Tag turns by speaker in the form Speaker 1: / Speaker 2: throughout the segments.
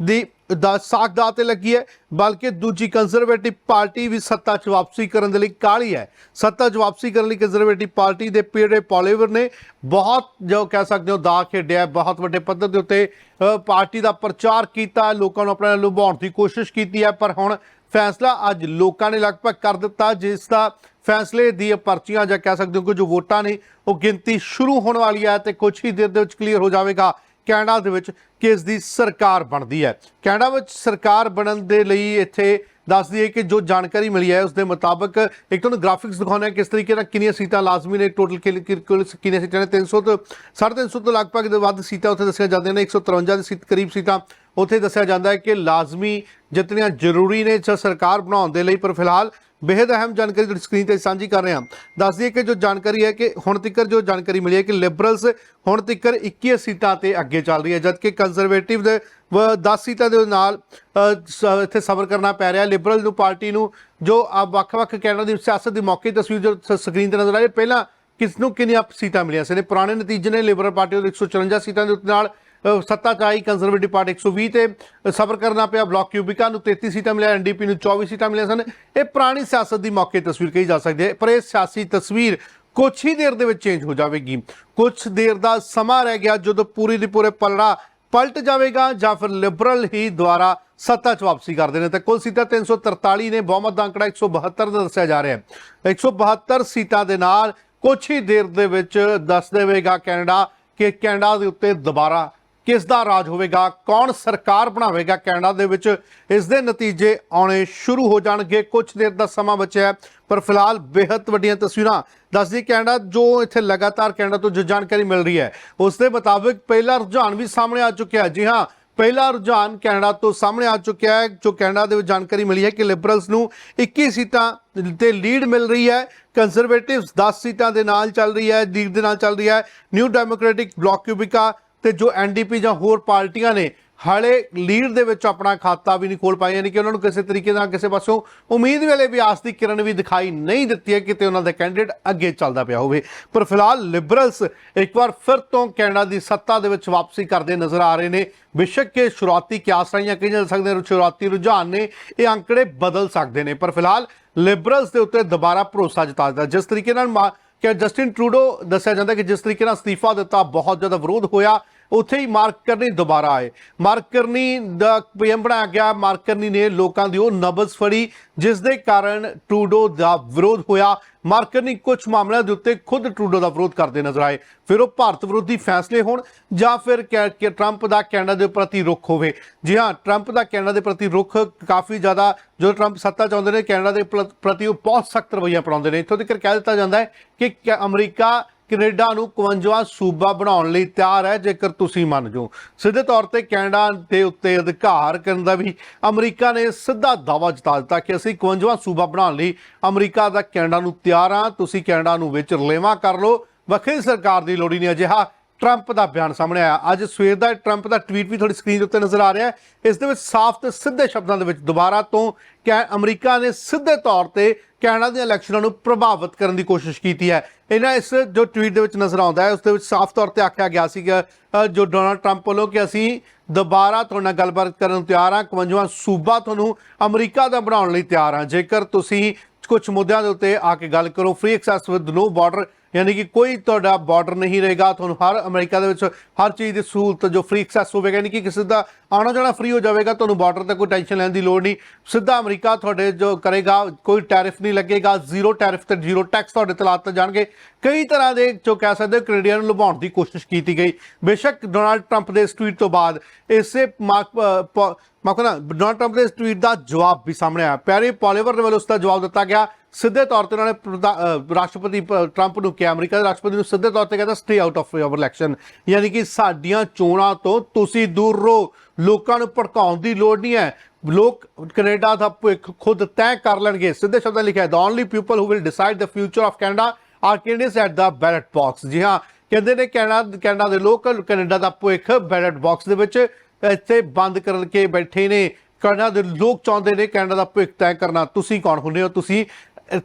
Speaker 1: ਦੀ ਦਾ ਸਾਖਦਾ ਤੇ ਲੱਗੀ ਹੈ, ਬਲਕਿ ਦੂਜੀ ਕੰਜ਼ਰਵੇਟਿਵ ਪਾਰਟੀ ਵੀ ਸੱਤਾ 'ਚ ਵਾਪਸੀ ਕਰਨ ਦੇ ਲਈ ਕਾਹਲੀ ਹੈ। ਸੱਤਾ 'ਚ ਵਾਪਸੀ ਕਰਨ ਲਈ ਕੰਜ਼ਰਵੇਟਿਵ ਪਾਰਟੀ ਦੇ ਪੀੜੇ ਪੋਲੀਵਰ ਨੇ ਬਹੁਤ ਜੋ ਕਹਿ ਸਕਦੇ ਹੋ ਦਾ ਖੇਡਿਆ ਬਹੁਤ ਵੱਡੇ ਪੱਧਰ ਦੇ ਉੱਤੇ ਪਾਰਟੀ ਦਾ ਪ੍ਰਚਾਰ ਕੀਤਾ ਲੋਕਾਂ ਨੂੰ ਆਪਣੇ ਨਾਲ ਲੁਭਾਉਣ ਦੀ ਕੋਸ਼ਿਸ਼ ਕੀਤੀ ਹੈ, ਪਰ ਹੁਣ ਫੈਸਲਾ ਅੱਜ ਲੋਕਾਂ ਨੇ ਲਗਭਗ ਕਰ ਦਿੱਤਾ, ਜਿਸ ਦਾ ਫੈਸਲੇ ਦੀ ਪਰਚੀਆਂ ਜਾਂ ਕਹਿ ਸਕਦੇ ਹੋ ਕਿ ਜੋ ਵੋਟਾਂ ਨੇ, ਉਹ ਗਿਣਤੀ ਸ਼ੁਰੂ ਹੋਣ ਵਾਲੀ ਹੈ ਤੇ ਕੁਝ ਹੀ ਦੇਰ ਦੇ ਵਿੱਚ ਕਲੀਅਰ ਹੋ ਜਾਵੇਗਾ। ਕੈਨੇਡਾ ਦੇ ਵਿੱਚ ਕਿਸ ਦੀ ਸਰਕਾਰ ਬਣਦੀ ਹੈ? ਕੈਨੇਡਾ ਵਿੱਚ ਸਰਕਾਰ ਬਣਨ ਦੇ ਲਈ ਇੱਥੇ ਦੱਸ ਦਈਏ ਕਿ ਜੋ ਜਾਣਕਾਰੀ ਮਿਲੀ ਹੈ, ਉਸ ਦੇ ਮੁਤਾਬਕ ਇੱਕ ਤੁਹਾਨੂੰ ਗ੍ਰਾਫਿਕਸ ਦਿਖਾਉਣਾ ਹੈ ਕਿਸ ਤਰੀਕੇ ਨਾਲ ਕਿੰਨੀਆਂ ਸੀਟਾਂ ਲਾਜ਼ਮੀ ਨੇ ਟੋਟਲ ਕਿੰਨੀਆਂ ਸੀਟਾਂ ਨੇ? 300 ਤੋਂ 350 ਤੋਂ ਲਗਭਗ ਦੇ ਵੱਧ ਸੀਟਾਂ ਉੱਥੇ ਦੱਸੀਆਂ ਜਾਂਦੀਆਂ ਨੇ 153 ਦੀ ਸੀਟ, ਕਰੀਬ ਸੀਟਾਂ ਉੱਥੇ ਦੱਸਿਆ ਜਾਂਦਾ ਹੈ ਕਿ ਲਾਜ਼ਮੀ ਜਿਤਨੀਆਂ ਜ਼ਰੂਰੀ ਨੇ ਚ ਸਰਕਾਰ ਬਣਾਉਣ ਦੇ ਲਈ, ਪਰ ਫਿਲਹਾਲ ਬੇहद ਅਹਿਮ ਜਾਣਕਾਰੀ ਤੁਹਾਡੀ ਸਕਰੀਨ ਤੇ ਸਾਂਝੀ ਕਰ ਰਹੇ ਹਾਂ। ਦੱਸ ਦਈਏ ਕਿ ਜੋ ਜਾਣਕਾਰੀ ਹੈ ਕਿ ਹੁਣ ਤੱਕ ਜੋ ਜਾਣਕਾਰੀ ਮਿਲੀ ਹੈ ਕਿ ਲਿਬਰਲਸ ਹੁਣ ਤੱਕ 21 ਸੀਟਾਂ ਤੇ ਅੱਗੇ ਚੱਲ ਰਹੀ ਹੈ, ਜਦਕਿ ਕੰਜ਼ਰਵੇਟਿਵ ਦੇ ਵ 10 ਸੀਟਾਂ ਦੇ ਨਾਲ ਸ- ਇੱਥੇ ਸਬਰ ਕਰਨਾ ਪੈ ਰਿਹਾ। ਲਿਬਰਲ ਨੂੰ ਪਾਰਟੀ ਨੂੰ ਜੋ ਆ ਵੱਖ-ਵੱਖ ਕੈਨੇਡਾ ਦੀ ਸਿਆਸਤ ਦੀ ਮੌਕੇ ਤਸਵੀਰ ਜੋ ਸ- ਸਕਰੀਨ ਤੇ ਨਜ਼ਰ ਆ ਰਹੀ ਹੈ, ਪਹਿਲਾਂ ਕਿਸ ਨੂੰ ਕਿੰਨੀਆਂ ਸੀਟਾਂ ਮਿਲੀਆਂ ਸੀ? ਨੇ ਪੁਰਾਣੇ ਨਤੀਜੇ ਨੇ ਲਿਬਰਲ ਪਾਰਟੀ ਨੂੰ 154 ਸੀਟਾਂ ਦੇ ਉੱਤੇ ਨਾਲ ਸੱਤਾ ਚ ਆਈ ਕੰਜ਼ਰਵੇਟਿਵ ਪਾਰਟੀ 120 ਤੇ ਸਬਰ ਕਰਨਾ ਪਿਆ ਬਲਾਕ ਕਿਊਬਿਕਾ ਨੂੰ 33 ਸੀਟਾਂ ਮਿਲੀਆਂ ਐਨਡੀਪੀ ਨੂੰ 24 ਸੀਟਾਂ ਮਿਲੀਆਂ ਸਨ। ਇਹ ਪੁਰਾਣੀ ਸਿਆਸਤ ਦੀ ਮੌਕੇ ਤਸਵੀਰ ਕਹੀ ਜਾ ਸਕਦੀ ਹੈ। ਪਰ ਇਹ ਸਿਆਸੀ ਤਸਵੀਰ ਕੁਛ ਹੀ ਦੇਰ ਦੇ ਵਿੱਚ ਚੇਂਜ ਹੋ ਜਾਵੇਗੀ। ਕੁਛ ਦੇਰ ਦਾ ਸਮਾਂ ਰਹਿ ਗਿਆ ਜਦੋਂ ਪੂਰੀ ਦੀ ਪੂਰੇ ਪਲੜਾ ਪਲਟ ਜਾਵੇਗਾ ਜਾਂ ਫਿਰ ਲਿਬਰਲ ਹੀ ਦੁਆਰਾ ਸੱਤਾ 'ਚ ਵਾਪਸੀ ਕਰਦੇ ਨੇ ਤਾਂ ਕੁੱਲ ਸੀਟਾਂ 343 ਨੇ, ਬਹੁਮਤ ਦਾ ਅੰਕੜਾ 172 ਦਾ ਦੱਸਿਆ ਜਾ ਰਿਹਾ ਹੈ। 172 ਸੀਟਾਂ ਦੇ ਨਾਲ ਕੁਛ ਹੀ ਦੇਰ ਦੇ ਵਿੱਚ ਦੱਸ ਦੇਵੇਗਾ ਕੈਨੇਡਾ ਕਿ ਕੈਨੇਡਾ ਦੇ ਉੱਤੇ ਦੁਬਾਰਾ ਕਿਸ ਦਾ ਰਾਜ ਹੋਵੇਗਾ? ਕੌਣ ਸਰਕਾਰ ਬਣਾਵੇਗਾ ਕੈਨੇਡਾ ਦੇ ਵਿੱਚ? ਇਸ ਦੇ ਨਤੀਜੇ ਆਉਣੇ ਸ਼ੁਰੂ ਹੋ ਜਾਣਗੇ। ਕੁਝ ਦੇਰ ਦਾ ਸਮਾਂ ਬਚਿਆ ਪਰ ਫਿਲਹਾਲ ਬੇहद ਵੱਡੀਆਂ ਤਸਵੀਰਾਂ ਦੱਸਦੀ ਕੈਨੇਡਾ, ਜੋ ਇੱਥੇ ਲਗਾਤਾਰ ਕੈਨੇਡਾ ਤੋਂ ਜੋ, ਜਾਣਕਾਰੀ ਮਿਲ ਰਹੀ ਹੈ। ਉਸ ਦੇ ਮੁਤਾਬਕ ਪਹਿਲਾ ਰੁਝਾਨ ਵੀ ਸਾਹਮਣੇ ਆ ਚੁੱਕਿਆ ਜੀ ਹਾਂ, ਪਹਿਲਾ ਰੁਝਾਨ ਕੈਨੇਡਾ ਤੋਂ ਸਾਹਮਣੇ ਆ ਚੁੱਕਿਆ ਹੈ, ਜੋ ਕੈਨੇਡਾ ਦੇ ਵਿੱਚ ਜਾਣਕਾਰੀ ਮਿਲੀ ਹੈ ਕਿ ਲਿਬਰਲਸ ਨੂੰ 21 ਸੀਟਾਂ ਤੇ ਲੀਡ ਮਿਲ ਰਹੀ ਹੈ। ਕੰਜ਼ਰਵੇਟਿਵਸ 10 ਸੀਟਾਂ ਦੇ ਨਾਲ ਚੱਲ ਰਹੀ ਹੈ ਲੀਡ ਦੇ ਨਾਲ ਚੱਲ ਰਹੀ ਹੈ। ਨਿਊ ਡੈਮੋਕ੍ਰੈਟਿਕ ਬਲਾਕ ਕਿਊਬਿਕਾ ਤੇ ਜੋ ਐਨਡੀਪੀ ਜਾਂ ਹੋਰ ਪਾਰਟੀਆਂ ਨੇ ਹਾਲੇ ਲੀਡ ਦੇ ਵਿੱਚ ਆਪਣਾ ਖਾਤਾ ਵੀ ਨਹੀਂ ਖੋਲ ਪਾਏ, ਯਾਨੀ ਕਿ ਉਹਨਾਂ ਨੂੰ ਕਿਸੇ ਤਰੀਕੇ ਨਾਲ ਕਿਸੇ ਪਾਸੋਂ ਉਮੀਦ ਵੇਲੇ ਵੀ ਆਸ ਦੀ ਕਿਰਨ ਵੀ ਦਿਖਾਈ ਨਹੀਂ ਦਿੱਤੀ ਹੈ ਕਿਤੇ ਉਹਨਾਂ ਦਾ ਕੈਂਡੀਡੇਟ ਅੱਗੇ ਚੱਲਦਾ ਪਿਆ ਹੋਵੇ। ਪਰ ਫਿਲਹਾਲ ਲਿਬਰਲਸ ਇੱਕ ਵਾਰ ਫਿਰ ਤੋਂ ਕੈਨੇਡਾ ਦੀ ਸੱਤਾ ਦੇ ਵਿੱਚ ਵਾਪਸੀ ਕਰਦੇ ਨਜ਼ਰ ਆ ਰਹੇ ਨੇ। ਬੇਸ਼ੱਕ ਕਿ ਸ਼ੁਰੂਆਤੀ ਕਿਆਸ ਰਾਈਆਂ ਕਹੀਆਂ ਜਾ ਸਕਦੇ ਨੇ, ਸ਼ੁਰੂਆਤੀ ਰੁਝਾਨ ਨੇ, ਇਹ ਅੰਕੜੇ ਬਦਲ ਸਕਦੇ ਨੇ। ਪਰ ਫਿਲਹਾਲ ਲਿਬਰਲਸ ਦੇ ਉੱਤੇ ਦੁਬਾਰਾ ਭਰੋਸਾ ਜਤਾ ਦਿੱਤਾ ਜਿਸ ਤਰੀਕੇ ਨਾਲ ਮਾ- ਕਿ ਜਸਟਿਨ ਟਰੂਡੋ ਦੱਸਿਆ ਜਾਂਦਾ ਕਿ ਜਿਸ ਤਰੀਕੇ ਨਾਲ ਅਸਤੀਫਾ ਦਿੱਤਾ, ਬਹੁਤ ਜ਼ਿਆਦਾ ਵਿਰੋਧ ਹੋਇਆ। ਉੱਥੇ ਹੀ ਮਾਰਕ ਕਰਨੀ ਦੁਬਾਰਾ ਆਏ। ਮਾਰਕ ਕਰਨੀ ਦਾ ਪੀਐਮ ਬਣਾਇਆ ਗਿਆ ਮਾਰਕ ਕਰਨੀ ਨੇ ਲੋਕਾਂ ਦੀ ਉਹ ਨਬਜ਼ ਫੜੀ ਜਿਸ ਦੇ ਕਾਰਨ ਟਰੂਡੋ ਦਾ ਵਿਰੋਧ ਹੋਇਆ। ਮਾਰਕ ਕਰਨੀ ਕੁਝ ਮਾਮਲਿਆਂ ਦੇ ਉੱਤੇ ਖੁਦ ਟਰੂਡੋ ਦਾ ਵਿਰੋਧ ਕਰਦੇ ਨਜ਼ਰ ਆਏ। ਫਿਰ ਉਹ ਭਾਰਤ ਵਿਰੋਧੀ ਫੈਸਲੇ ਹੋਣ ਜਾਂ ਫਿਰ ਕੈ- ਕਿ ਟਰੰਪ ਦਾ ਕੈਨੇਡਾ ਦੇ ਪ੍ਰਤੀ ਰੁਖ ਹੋਵੇ। ਜੀ ਹਾਂ, ਟਰੰਪ ਦਾ ਕੈਨੇਡਾ ਦੇ ਪ੍ਰਤੀ ਰੁਖ ਕਾਫੀ ਜ਼ਿਆਦਾ, ਜਦੋਂ ਟਰੰਪ ਸੱਤਾ ਚਾਹੁੰਦੇ ਨੇ, ਕੈਨੇਡਾ ਦੇ ਪ੍ਰਤੀ ਉਹ ਬਹੁਤ ਸਖਤ ਰਵੱਈਆ ਅਪਣਾਉਂਦੇ ਨੇ। ਇੱਥੋਂ ਤੱਕ ਕਹਿ ਦਿੱਤਾ ਜਾਂਦਾ ਹੈ ਕਿ ਕੈ- ਅਮਰੀਕਾ ਕੈਨੇਡਾ ਨੂੰ 51ਵਾਂ ਸੂਬਾ ਬਣਾਉਣ ਲਈ ਤਿਆਰ ਹੈ, ਜੇਕਰ ਤੁਸੀਂ ਮੰਨ ਜਾਓ। ਸਿੱਧੇ ਤੌਰ ਤੇ ਕੈਨੇਡਾ ਦੇ ਉੱਤੇ ਅਧਿਕਾਰ ਕਰਨ ਦਾ ਵੀ ਅਮਰੀਕਾ ਨੇ ਸਿੱਧਾ ਦਾਅਵਾ ਜਤਾ ਦਿੱਤਾ ਕਿ ਅਸੀਂ 51ਵਾਂ ਸੂਬਾ ਬਣਾਉਣ ਲਈ ਅਮਰੀਕਾ ਦਾ ਕੈਨੇਡਾ ਨੂੰ ਤਿਆਰ ਹਾਂ। ਤੁਸੀਂ ਕੈਨੇਡਾ ਨੂੰ ਵਿੱਚ ਰਲੇਵਾਂ ਕਰ ਲਓ। ਵੱਖਰੀ ਸਰਕਾਰ ਦੀ ਲੋੜ ਹੀ ਨਹੀਂ ਅਜਿਹਾ। ਟਰੰਪ ਦਾ ਬਿਆਨ ਸਾਹਮਣੇ ਆਇਆ। ਅੱਜ ਸਵੇਰ ਦਾ ਟਰੰਪ ਦਾ ਟਵੀਟ ਵੀ ਤੁਹਾਡੀ ਸਕਰੀਨ ਦੇ ਉੱਤੇ ਨਜ਼ਰ ਆ ਰਿਹਾ ਹੈ। ਇਸ ਦੇ ਵਿੱਚ ਸਾਫ਼ ਤੇ ਸਿੱਧੇ ਸ਼ਬਦਾਂ ਦੇ ਵਿੱਚ ਦੁਬਾਰਾ ਤੋਂ ਕੈ ਅਮਰੀਕਾ ਨੇ ਸਿੱਧੇ ਤੌਰ ਤੇ ਕੈਨੇਡਾ ਦੀਆਂ ਇਲੈਕਸ਼ਨਾਂ ਨੂੰ ਪ੍ਰਭਾਵਿਤ ਕਰਨ ਦੀ ਕੋਸ਼ਿਸ਼ ਕੀਤੀ ਹੈ। ਇਹਨਾਂ ਇਸ ਜੋ ਟਵੀਟ ਦੇ ਵਿੱਚ ਨਜ਼ਰ ਆਉਂਦਾ ਹੈ, ਉਸ ਦੇ ਵਿੱਚ ਸਾਫ਼ ਤੌਰ ਤੇ ਆਖਿਆ ਗਿਆ ਸੀ ਕਿ ਜੋ ਡੋਨਾਲਡ ਟਰੰਪ ਵੱਲੋਂ ਕਿ ਅਸੀਂ ਦੁਬਾਰਾ ਤੁਹਾਡੇ ਨਾਲ ਗੱਲਬਾਤ ਕਰਨ ਨੂੰ ਤਿਆਰ ਹਾਂ 51ਵਾਂ ਸੂਬਾ ਤੁਹਾਨੂੰ ਅਮਰੀਕਾ ਦਾ ਬਣਾਉਣ ਲਈ ਤਿਆਰ ਹਾਂ। ਜੇਕਰ ਤੁਸੀਂ ਕੁਝ ਮੁੱਦਿਆਂ ਦੇ ਉੱਤੇ ਆ ਕੇ ਗੱਲ ਕਰੋ free access with no border ਯਾਨੀ ਕਿ ਕੋਈ ਤੁਹਾਡਾ ਬਾਰਡਰ ਨਹੀਂ ਰਹੇਗਾ, ਤੁਹਾਨੂੰ ਹਰ ਅਮਰੀਕਾ ਦੇ ਵਿੱਚ ਹਰ ਚੀਜ਼ ਦੀ ਸਹੂਲਤ ਜੋ ਫ੍ਰੀ ਐਕਸੈਸ ਹੋਵੇਗਾ, ਯਾਨੀ ਕਿ ਕਿਸੇ ਦਾ ਆਉਣਾ ਜਾਣਾ ਫ੍ਰੀ ਹੋ ਜਾਵੇਗਾ, ਤੁਹਾਨੂੰ ਬਾਰਡਰ ਤੇ ਕੋਈ ਟੈਨਸ਼ਨ ਲੈਣ ਦੀ ਲੋੜ ਨਹੀਂ। ਸਿੱਧਾ ਅਮਰੀਕਾ ਤੁਹਾਡੇ ਜੋ ਕਰੇਗਾ, ਕੋਈ ਟੈਰਿਫ ਨਹੀਂ ਲੱਗੇਗਾ ਜ਼ੀਰੋ ਟੈਰਿਫ ਤੇ ਜ਼ੀਰੋ ਟੈਕਸ ਤੁਹਾਡੇ ਤੇ ਲਾਤੇ ਜਾਣਗੇ। ਕਈ ਤਰ੍ਹਾਂ ਦੇ ਜੋ ਕਹਿ ਸਕਦੇ ਹੋ ਕੈਨੇਡੀਅਨ ਨੂੰ ਲੁਭਾਉਣ ਦੀ ਕੋਸ਼ਿਸ਼ ਕੀਤੀ ਗਈ। ਬੇਸ਼ੱਕ ਡੋਨਾਲਡ ਟਰੰਪ ਦੇ ਇਸ ਟਵੀਟ ਤੋਂ ਬਾਅਦ ਇਸੇ ਮਾਕੋ ਨਾ ਡੋਨਾਲਡ ਟਰੰਪ ਦੇ ਇਸ ਟਵੀਟ ਦਾ ਜਵਾਬ ਵੀ ਸਾਹਮਣੇ ਆਇਆ। ਪੈਰੀ ਪੋਲੀਵਰ ਦੇ ਵੱਲੋਂ ਉਸ ਦਾ ਜਵਾਬ ਦਿੱਤਾ ਗਿਆ। ਸਿੱਧੇ ਤੌਰ ਤੇ ਉਹਨਾਂ ਨੇ ਪ੍ਰਧਾ- ਰਾਸ਼ਟਰਪਤੀ ਟਰੰਪ ਨੂੰ ਕਿਹਾ, ਅਮਰੀਕਾ ਦੇ ਰਾਸ਼ਟਰਪਤੀ ਨੂੰ ਸਿੱਧੇ ਤੌਰ ਤੇ ਕਹਿੰਦਾ stay out of your election ਯਾਨੀ ਕਿ ਸਾਡੀਆਂ ਚੋਣਾਂ ਤੋਂ ਤੁਸੀਂ ਦੂਰ ਰਹੋ। ਲੋਕਾਂ ਨੂੰ ਭੜਕਾਉਣ ਦੀ ਲੋੜ ਨਹੀਂ ਹੈ। ਲੋਕ ਕੈਨੇਡਾ ਦਾ ਭਵਿੱਖ ਖੁਦ ਤੈਅ ਕਰ ਲੈਣਗੇ। ਸਿੱਧੇ ਸ਼ਬਦਾਂ ਲਿਖਿਆ ਹੈ, the only people who will decide the future of Canada are candidates at the ballot box. ਜੀ ਹਾਂ, ਕਹਿੰਦੇ ਨੇ ਕੈਨੇਡਾ ਕੈਨੇਡਾ ਦੇ ਲੋਕ ਕੈਨੇਡਾ ਦਾ ਭਵਿੱਖ ਬੈਲਟ ਬਾਕਸ ਦੇ ਵਿੱਚ ਇੱਥੇ ਬੰਦ ਕਰਨ ਕੇ ਬੈਠੇ ਨੇ। ਕੈਨੇਡਾ ਦੇ ਲੋਕ ਚਾਹੁੰਦੇ ਨੇ ਕੈਨੇਡਾ ਦਾ ਭਵਿੱਖ ਤੈਅ ਕਰਨਾ। ਤੁਸੀਂ ਕੌਣ ਹੁੰਦੇ ਹੋ? ਤੁਸੀਂ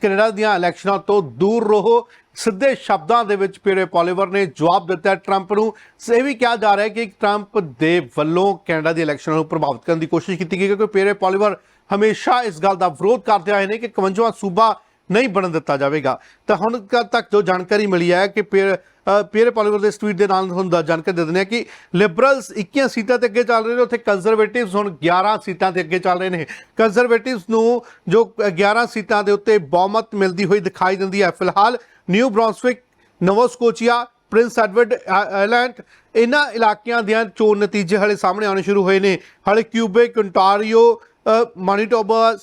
Speaker 1: ਕੈਨੇਡਾ ਦੀਆਂ ਇਲੈਕਸ਼ਨਾਂ ਤੋਂ ਦੂਰ ਰਹੋ। ਸਿੱਧੇ ਸ਼ਬਦਾਂ ਦੇ ਵਿੱਚ ਪੀਰੇ ਪੋਲੀਵਰ ਨੇ ਜਵਾਬ ਦਿੱਤਾ ਟਰੰਪ ਨੂੰ। ਇਹ ਵੀ ਕਿਹਾ ਜਾ ਰਿਹਾ ਹੈ ਕਿ ਟਰੰਪ ਦੇ ਵੱਲੋਂ ਕੈਨੇਡਾ ਦੀ ਇਲੈਕਸ਼ਨਾਂ ਨੂੰ ਪ੍ਰਭਾਵਿਤ ਕਰਨ ਦੀ ਕੋਸ਼ਿਸ਼ ਕੀਤੀ ਗਈ ਕਿਉਂਕਿ ਪੀਰੇ ਪੋਲੀਵਰ ਹਮੇਸ਼ਾ ਇਸ ਗੱਲ ਦਾ ਵਿਰੋਧ ਕਰਦੇ ਆਏ ਨੇ ਕਿ 51ਵਾਂ ਸੂਬਾ ਨਹੀਂ ਬਣਨ ਦਿੱਤਾ ਜਾਵੇਗਾ। ਤਾਂ ਹੁਣ ਕ- ਤੱਕ ਜੋ ਜਾਣਕਾਰੀ ਮਿਲੀ ਹੈ ਕਿ ਪੀਰ ਅ, ਪੀਰੇ ਦੇ ਇਸ ਟਵੀਟ ਦੇ ਨਾਲ ਤੁਹਾਨੂੰ ਦਾ ਜਾਣਕਾਰੀ ਦੇ ਦਿੰਦੇ ਹਾਂ ਕਿ ਲਿਬਰਲਸ 21 ਸੀਟਾਂ ਤੇ ਅੱਗੇ ਚੱਲ ਰਹੇ ਨੇ ਉੱਥੇ ਕੰਜ਼ਰਵੇਟਿਵਸ ਹੁਣ 11 ਸੀਟਾਂ ਤੇ ਅੱਗੇ ਚੱਲ ਰਹੇ ਨੇ। ਕੰਜ਼ਰਵੇਟਿਵਸ ਨੂੰ ਜੋ 11 ਸੀਟਾਂ ਦੇ ਉੱਤੇ ਬਹੁਮਤ ਮਿਲਦੀ ਹੋਈ ਦਿਖਾਈ ਦਿੰਦੀ ਹੈ। ਫਿਲਹਾਲ New Brunswick Nova Scotia Prince Edward Island ਇਹਨਾਂ ਇਲਾਕਿਆਂ ਦੀਆਂ ਚੋਣ ਨਤੀਜੇ ਹਲੇ ਸਾਹਮਣੇ ਆਉਣੇ ਸ਼ੁਰੂ ਹੋਏ ਨੇ। ਹਲੇ ਕਿਊਬੇਕ ontario ਅ, ਮਾਨੀਟੋਬਾ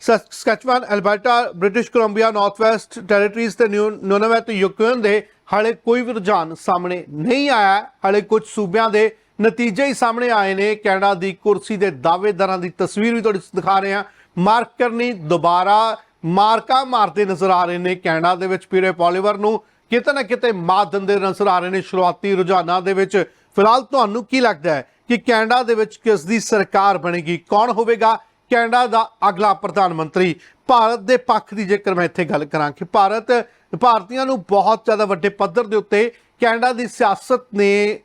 Speaker 1: ਸ- Saskatchewan Alberta, British Columbia North West Territories ਤੇ ਨਿਊ ਨੋਨਵੈਟ ਯੂਕਰੇਨ ਦੇ ਹਾਲੇ ਕੋਈ ਵੀ ਰੁਝਾਨ ਸਾਹਮਣੇ ਨਹੀਂ ਆਇਆ। ਹਾਲੇ ਕੁਝ ਸੂਬਿਆਂ ਦੇ ਨਤੀਜੇ ਹੀ ਸਾਹਮਣੇ ਆਏ ਨੇ। ਕੈਨੇਡਾ ਦੀ ਕੁਰਸੀ ਦੇ ਦਾਅਵੇਦਾਰਾਂ ਦੀ ਤਸਵੀਰ ਵੀ ਤੁਹਾਡੇ ਦਿਖਾ ਰਹੇ ਹਾਂ। ਮਾਰਕ ਕਰਨੀ ਦੁਬਾਰਾ ਮਾਰਕਾ ਮਾਰਦੇ ਨਜ਼ਰ ਆ ਰਹੇ ਨੇ। ਕੈਨੇਡਾ ਦੇ ਵਿੱਚ ਪੀਰੇ ਪੋਲੀਵਰ ਨੂੰ ਕਿਤੇ ਨਾ ਕਿਤੇ ਮਾਤ ਦਿੰਦੇ ਨਜ਼ਰ ਆ ਰਹੇ ਨੇ। ਸ਼ੁਰੂਆਤੀ ਰੁਝਾਨਾਂ ਦੇ ਵਿੱਚ ਫਿਲਹਾਲ ਤੁਹਾਨੂੰ ਕੀ ਲੱਗਦਾ ਹੈ ਕਿ ਕੈਨੇਡਾ ਦੇ ਵਿੱਚ ਕਿਸ ਦੀ ਸਰਕਾਰ ਬਣੇਗੀ? ਕੌਣ ਹੋਵੇਗਾ? ਕੈਨੇਡਾ ਦਾ ਅਗਲਾ ਪ੍ਰਧਾਨ ਮੰਤਰੀ। ਭਾਰਤ ਦੇ ਪੱਖ ਦੀ ਜੇਕਰ ਮੈਂ ਇੱਥੇ ਗੱਲ ਕਰਾਂ ਕਿ ਭਾਰਤ, ਭਾਰਤੀਆਂ ਨੂੰ ਬਹੁਤ ਜ਼ਿਆਦਾ ਵੱਡੇ ਪੱਧਰ ਦੇ ਉੱਤੇ ਕੈਨੇਡਾ ਦੀ ਸਿਆਸਤ ਨੇ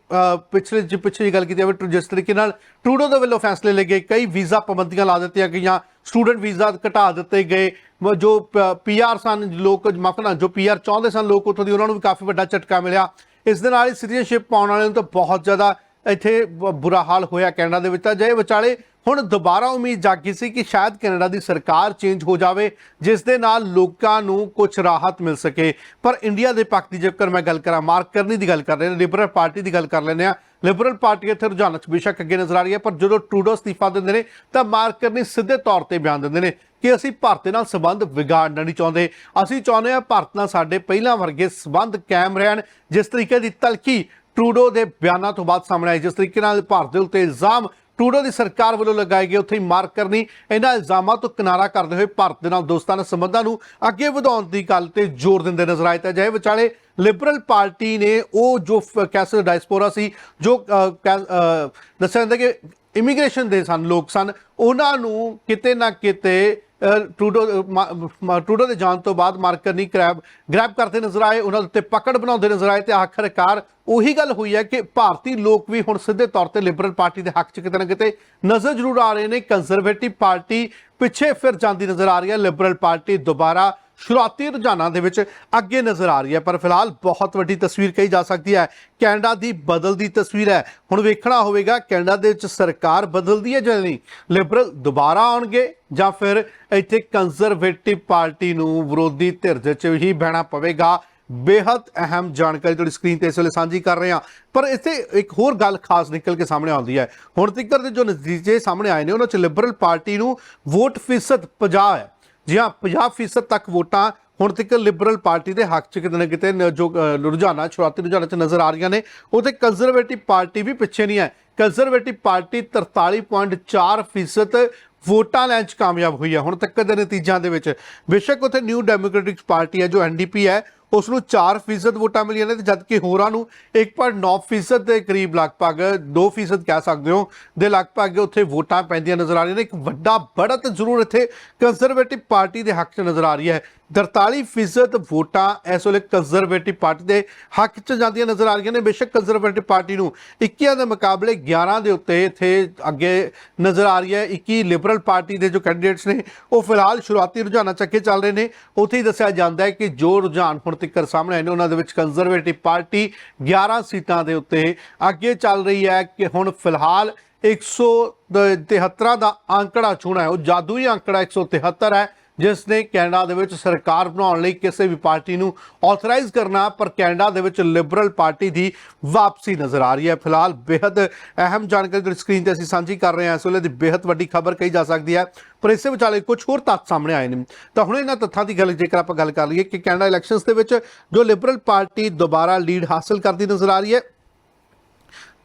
Speaker 1: ਪਿਛਲੇ ਜੇ ਪਿਛਲੀ ਗੱਲ ਕੀਤੀ ਜਾਵੇ ਜਿਸ ਤਰੀਕੇ ਨਾਲ ਟਰੂਡੋ ਦੇ ਵੱਲੋਂ ਫੈਸਲੇ ਲਏ ਗਏ, ਕਈ ਵੀਜ਼ਾ ਪਾਬੰਦੀਆਂ ਲਾ ਦਿੱਤੀਆਂ ਗਈਆਂ, ਸਟੂਡੈਂਟ ਵੀਜ਼ਾ ਘਟਾ ਦਿੱਤੇ ਗਏ, ਮ- ਜੋ ਪੀਆਰ ਸਨ, ਲੋਕ ਮਫਨਾ ਜੋ ਪੀਆਰ ਚਾਹੁੰਦੇ ਸਨ, ਲੋਕ ਉੱਥੋਂ ਦੀ ਉਹਨਾਂ ਨੂੰ ਵੀ ਕਾਫੀ ਵੱਡਾ ਝਟਕਾ ਮਿਲਿਆ। ਇਸ ਦੇ ਨਾਲ ਹੀ ਸਿਟੀਜ਼ਨਸ਼ਿਪ ਪਾਉਣ ਵਾਲਿਆਂ ਨੂੰ ਤਾਂ ਬਹੁਤ ਜ਼ਿਆਦਾ ਇੱਥੇ ਬ- ਬੁਰਾ ਹਾਲ ਹੋਇਆ ਕੈਨੇਡਾ ਦੇ ਵਿੱਚ ਤਾਂ ਜੇ ਵਿਚਾਲੇ ਹੁਣ ਦੁਬਾਰਾ ਉਮੀਦ ਜਾਗੀ ਸੀ ਕਿ ਸ਼ਾਇਦ ਕੈਨੇਡਾ ਦੀ ਸਰਕਾਰ ਚੇਂਜ ਹੋ ਜਾਵੇ, ਜਿਸ ਦੇ ਨਾਲ ਲੋਕਾਂ ਨੂੰ ਕੁਝ ਰਾਹਤ ਮਿਲ ਸਕੇ। ਪਰ ਇੰਡੀਆ ਦੇ ਪੱਖ ਦੀ ਜੇਕਰ ਮੈਂ ਗੱਲ ਕਰਾਂ, ਮਾਰਕ ਕਰਨੀ ਦੀ ਗੱਲ ਕਰ ਰਹੇ ਨੇ ਲਿਬਰਲ ਪਾਰਟੀ ਦੀ ਗੱਲ ਕਰ ਲੈਂਦੇ ਆ ਲਿਬਰਲ ਪਾਰਟੀ ਇੱਥੇ ਰੁਝਾਨਾਂ 'ਚ ਬੇਸ਼ੱਕ ਅੱਗੇ ਨਜ਼ਰ ਆ ਰਹੀ ਹੈ, ਪਰ ਜਦੋਂ ਟਰੂਡੋ ਅਸਤੀਫਾ ਦਿੰਦੇ ਨੇ, ਤਾਂ ਮਾਰਕ ਕਰਨੀ ਸਿੱਧੇ ਤੌਰ ਤੇ ਬਿਆਨ ਦਿੰਦੇ ਨੇ ਕਿ ਅਸੀਂ ਭਾਰਤ ਨਾਲ ਸੰਬੰਧ ਵਿਗਾੜਨਾ ਨਹੀਂ ਚਾਹੁੰਦੇ। ਅਸੀਂ ਚਾਹੁੰਦੇ ਹਾਂ ਭਾਰਤ ਨਾਲ ਸਾਡੇ ਪਹਿਲਾਂ ਵਰਗੇ ਸੰਬੰਧ ਕਾਇਮ ਰਹਿਣ, ਜਿਸ ਤਰੀਕੇ ਦੀ ਤਲਖੀ ਟਰੂਡੋ ਦੇ ਬਿਆਨਾਂ ਤੋਂ ਬਾਅਦ ਸਾਹਮਣੇ ਆਈ ਜਿਸ ਤਰੀਕੇ ਨਾਲ ਭਾਰਤ ਦੇ ਉੱਤੇ ਇਲਜ਼ਾਮ ਟਰੂਡੋ ਦੀ ਸਰਕਾਰ ਵੱਲੋਂ ਲਗਾਏ ਗਏ, ਉੱਥੇ ਹੀ ਮਾਰਕ ਕਰਨੀ, ਇਹਨਾਂ ਇਲਜ਼ਾਮਾਂ ਤੋਂ ਕਿਨਾਰਾ ਕਰਦੇ ਹੋਏ ਭਾਰਤ ਦੇ ਨਾਲ ਦੋਸਤਾਨਾ ਸੰਬੰਧਾਂ ਨੂੰ ਅੱਗੇ ਵਧਾਉਣ ਦੀ ਗੱਲ ਤੇ ਜ਼ੋਰ ਦਿੰਦੇ ਨਜ਼ਰ ਆਏ। ਤਾਂ ਜੇ ਵਿਚਾਲੇ ਲਿਬਰਲ ਪਾਰਟੀ ਨੇ ਉਹ ਜੋ ਕੈਸਲ ਡਾਇਸਪੋਰਾ ਸੀ, ਜੋ ਕਹਿ- ਦੱਸਿਆ ਜਾਂਦਾ ਕਿ ਇਮੀਗ੍ਰੇਸ਼ਨ ਦੇ ਸਨ, ਲੋਕ ਸਨ, ਉਹਨਾਂ ਨੂੰ ਕਿਤੇ ਨਾ ਕਿਤੇ ਟਰੂਡੋ ਮਾ- ਮਾ- ਟਰੂਡੋ ਦੇ ਜਾਣ ਤੋਂ ਬਾਅਦ ਮਾਰਕਰ ਨਹੀਂ ਗ੍ਰੈਬ ਗ੍ਰੈਬ ਕਰਦੇ ਨਜ਼ਰ ਆਏ, ਉਹਨਾਂ ਦੇ ਉੱਤੇ ਪਕੜ ਬਣਾਉਂਦੇ ਨਜ਼ਰ ਆਏ ਤੇ ਆਖਰਕਾਰ ਉਹੀ ਗੱਲ ਹੋਈ ਹੈ ਕਿ ਭਾਰਤੀ ਲੋਕ ਵੀ ਹੁਣ ਸਿੱਧੇ ਤੌਰ ਤੇ ਲਿਬਰਲ ਪਾਰਟੀ ਦੇ ਹੱਕ 'ਚ ਕਿਤੇ ਨਾ ਕਿਤੇ ਨਜ਼ਰ ਜ਼ਰੂਰ ਆ ਰਹੇ ਨੇ ਕੰਜ਼ਰਵੇਟਿਵ ਪਾਰਟੀ ਪਿੱਛੇ ਫਿਰ ਜਾਂਦੀ ਨਜ਼ਰ ਆ ਰਹੀ ਹੈ ਲਿਬਰਲ ਪਾਰਟੀ ਦੁਬਾਰਾ ਸ਼ੁਰੂਆਤੀ ਰੁਝਾਨਾਂ ਦੇ ਵਿੱਚ ਅੱਗੇ ਨਜ਼ਰ ਆ ਰਹੀ ਹੈ, ਪਰ ਫਿਲਹਾਲ ਬਹੁਤ ਵੱਡੀ ਤਸਵੀਰ ਕਹੀ ਜਾ ਸਕਦੀ ਹੈ। ਕੈਨੇਡਾ ਦੀ ਬਦਲਦੀ ਤਸਵੀਰ ਹੈ। ਹੁਣ ਵੇਖਣਾ ਹੋਵੇਗਾ, ਕੈਨੇਡਾ ਦੇ ਵਿੱਚ ਸਰਕਾਰ ਬਦਲਦੀ ਹੈ ਜਾਂ ਨਹੀਂ? ਲਿਬਰਲ ਦੁਬਾਰਾ ਆਉਣਗੇ ਜਾਂ ਫਿਰ ਇੱਥੇ ਕੰਜ਼ਰਵੇਟਿਵ ਪਾਰਟੀ ਨੂੰ ਵਿਰੋਧੀ ਧਿਰ ਦੇ ਵਿੱਚ ਹੀ ਬਹਿਣਾ ਪਵੇਗਾ? ਬੇहद ਅਹਿਮ ਜਾਣਕਾਰੀ ਤੁਹਾਡੀ ਸਕਰੀਨ ਤੇ ਇਸ ਵੇਲੇ ਸਾਂਝੀ ਕਰ ਰਹੇ ਹਾਂ। ਪਰ ਇੱਥੇ ਇੱਕ ਹੋਰ ਗੱਲ ਖਾਸ ਨਿਕਲ ਕੇ ਸਾਹਮਣੇ ਆਉਂਦੀ ਹੈ। ਹੁਣ ਤੱਕ ਦੇ ਜੋ ਨਤੀਜੇ ਸਾਹਮਣੇ ਆਏ ਨੇ, ਉਹਨਾਂ 'ਚ ਲਿਬਰਲ ਪਾਰਟੀ ਨੂੰ ਵੋਟ ਫੀਸਦ 50 ਹੈ। ਜੀ ਹਾਂ 50% ਤੱਕ ਵੋਟਾਂ ਹੁਣ ਤੱਕ ਲਿਬਰਲ ਪਾਰਟੀ ਦੇ ਹੱਕ 'ਚ ਕਿਤੇ ਨਾ ਕਿਤੇ ਜੋ ਰੁਝਾਨਾਂ ਸ਼ੁਰੂਆਤੀ ਰੁਝਾਨਾਂ 'ਚ ਨਜ਼ਰ ਆ ਰਹੀਆਂ ਨੇ। ਉਹਤੇ ਕੰਜ਼ਰਵੇਟਿਵ ਪਾਰਟੀ ਵੀ ਪਿੱਛੇ ਨਹੀਂ ਹੈ। ਕੰਜ਼ਰਵੇਟਿਵ ਪਾਰਟੀ 43.4% ਵੋਟਾਂ ਲੈਣ 'ਚ ਕਾਮਯਾਬ ਹੋਈ ਹੈ ਹੁਣ ਤੱਕ ਦੇ ਨਤੀਜਿਆਂ ਦੇ ਵਿੱਚ। ਬੇਸ਼ੱਕ ਉੱਥੇ ਨਿਊ ਡੈਮੋਕ੍ਰੈਟਿਕ ਪਾਰਟੀ ਹੈ, ਜੋ ਐਨਡੀਪੀ ਹੈ ਉਸ ਨੂੰ 4% ਵੋਟਾਂ ਮਿਲੀਆਂ ਨੇ ਤੇ ਜਦਕਿ ਹੋਰਾਂ ਨੂੰ 1.9% ਦੇ ਕਰੀਬ ਲਗਭਗ 2% ਕਹਿ ਸਕਦੇ ਹੋ, ਦੇ ਲਗਭਗ ਉੱਥੇ ਵੋਟਾਂ ਪੈਂਦੀਆਂ ਨਜ਼ਰ ਆ ਰਹੀਆਂ ਨੇ। ਇੱਕ ਵੱਡਾ ਬੜਤ ਜ਼ਰੂਰ ਇੱਥੇ ਕੰਜ਼ਰਵੇਟਿਵ ਪਾਰਟੀ ਦੇ ਹੱਕ 'ਚ ਨਜ਼ਰ ਆ ਰਹੀ ਹੈ। 43% ਵੋਟਾਂ ਇਸ ਵੇਲੇ ਕੰਜ਼ਰਵੇਟਿਵ ਪਾਰਟੀ ਦੇ ਹੱਕ 'ਚ ਜਾਂਦੀਆਂ ਨਜ਼ਰ ਆ ਰਹੀਆਂ ਨੇ। ਬੇਸ਼ੱਕ ਕੰਜ਼ਰਵੇਟਿਵ ਪਾਰਟੀ ਨੂੰ 21 ਦੇ ਮੁਕਾਬਲੇ 11 ਦੇ ਉੱਤੇ ਇੱਥੇ ਅੱਗੇ ਨਜ਼ਰ ਆ ਰਹੀ ਹੈ। 21 ਲਿਬਰਲ ਪਾਰਟੀ ਦੇ ਜੋ ਕੈਂਡੀਡੇਟਸ ਨੇ, ਉਹ ਫਿਲਹਾਲ ਸ਼ੁਰੂਆਤੀ ਰੁਝਾਨਾਂ ਚੱਕੇ ਚੱਲ ਰਹੇ ਨੇ। ਉੱਥੇ ਹੀ ਦੱਸਿਆ ਜਾਂਦਾ ਹੈ ਕਿ ਜੋ ਰੁਝਾਨ ਹੁਣ ਤੱਕ ਸਾਹਮਣੇ ਆਏ ਨੇ, ਉਹਨਾਂ ਦੇ ਵਿੱਚ ਕੰਜ਼ਰਵੇਟਿਵ ਪਾਰਟੀ 11 ਸੀਟਾਂ ਦੇ ਉੱਤੇ ਅੱਗੇ ਚੱਲ ਰਹੀ ਹੈ ਕਿ ਹੁਣ ਫਿਲਹਾਲ 173 ਦਾ ਅੰਕੜਾ ਚੁਣਾ ਹੈ। ਉਹ ਜਾਦੂਈ ਅੰਕੜਾ 173 ਹੈ। ਜਿਸ ਨੇ ਕੈਨੇਡਾ ਦੇ ਵਿੱਚ ਸਰਕਾਰ ਬਣਾਉਣ ਲਈ ਕਿਸੇ ਵੀ ਪਾਰਟੀ ਨੂੰ ਆਥੋਰਾਈਜ਼ ਕਰਨਾ, ਪਰ ਕੈਨੇਡਾ ਦੇ ਵਿੱਚ ਲਿਬਰਲ ਪਾਰਟੀ ਦੀ ਵਾਪਸੀ ਨਜ਼ਰ ਆ ਰਹੀ ਹੈ। ਫਿਲਹਾਲ ਬੇहद ਅਹਿਮ ਜਾਣਕਾਰੀ ਜਿਹੜੀ ਸਕਰੀਨ ਤੇ ਅਸੀਂ ਸਾਂਝੀ ਕਰ ਰਹੇ ਹਾਂ। ਇਸ ਵੇਲੇ ਦੀ ਬੇहद ਵੱਡੀ ਖਬਰ ਕਹੀ ਜਾ ਸਕਦੀ ਹੈ, ਪਰ ਇਸੇ ਵਿਚਾਲੇ ਕੁਝ ਹੋਰ ਤੱਥ ਸਾਹਮਣੇ ਆਏ ਨੇ। ਤਾਂ ਹੁਣ ਇਹਨਾਂ ਤੱਥਾਂ ਦੀ ਗੱਲ, ਜੇਕਰ ਆਪਾਂ ਗੱਲ ਕਰ ਲਈਏ ਕਿ ਕੈਨੇਡਾ ਇਲੈਕਸ਼ਨਸ ਦੇ ਵਿੱਚ ਜੋ ਲਿਬਰਲ ਪਾਰਟੀ ਦੁਬਾਰਾ ਲੀਡ ਹਾਸਲ ਕਰਦੀ ਨਜ਼ਰ ਆ ਰਹੀ ਹੈ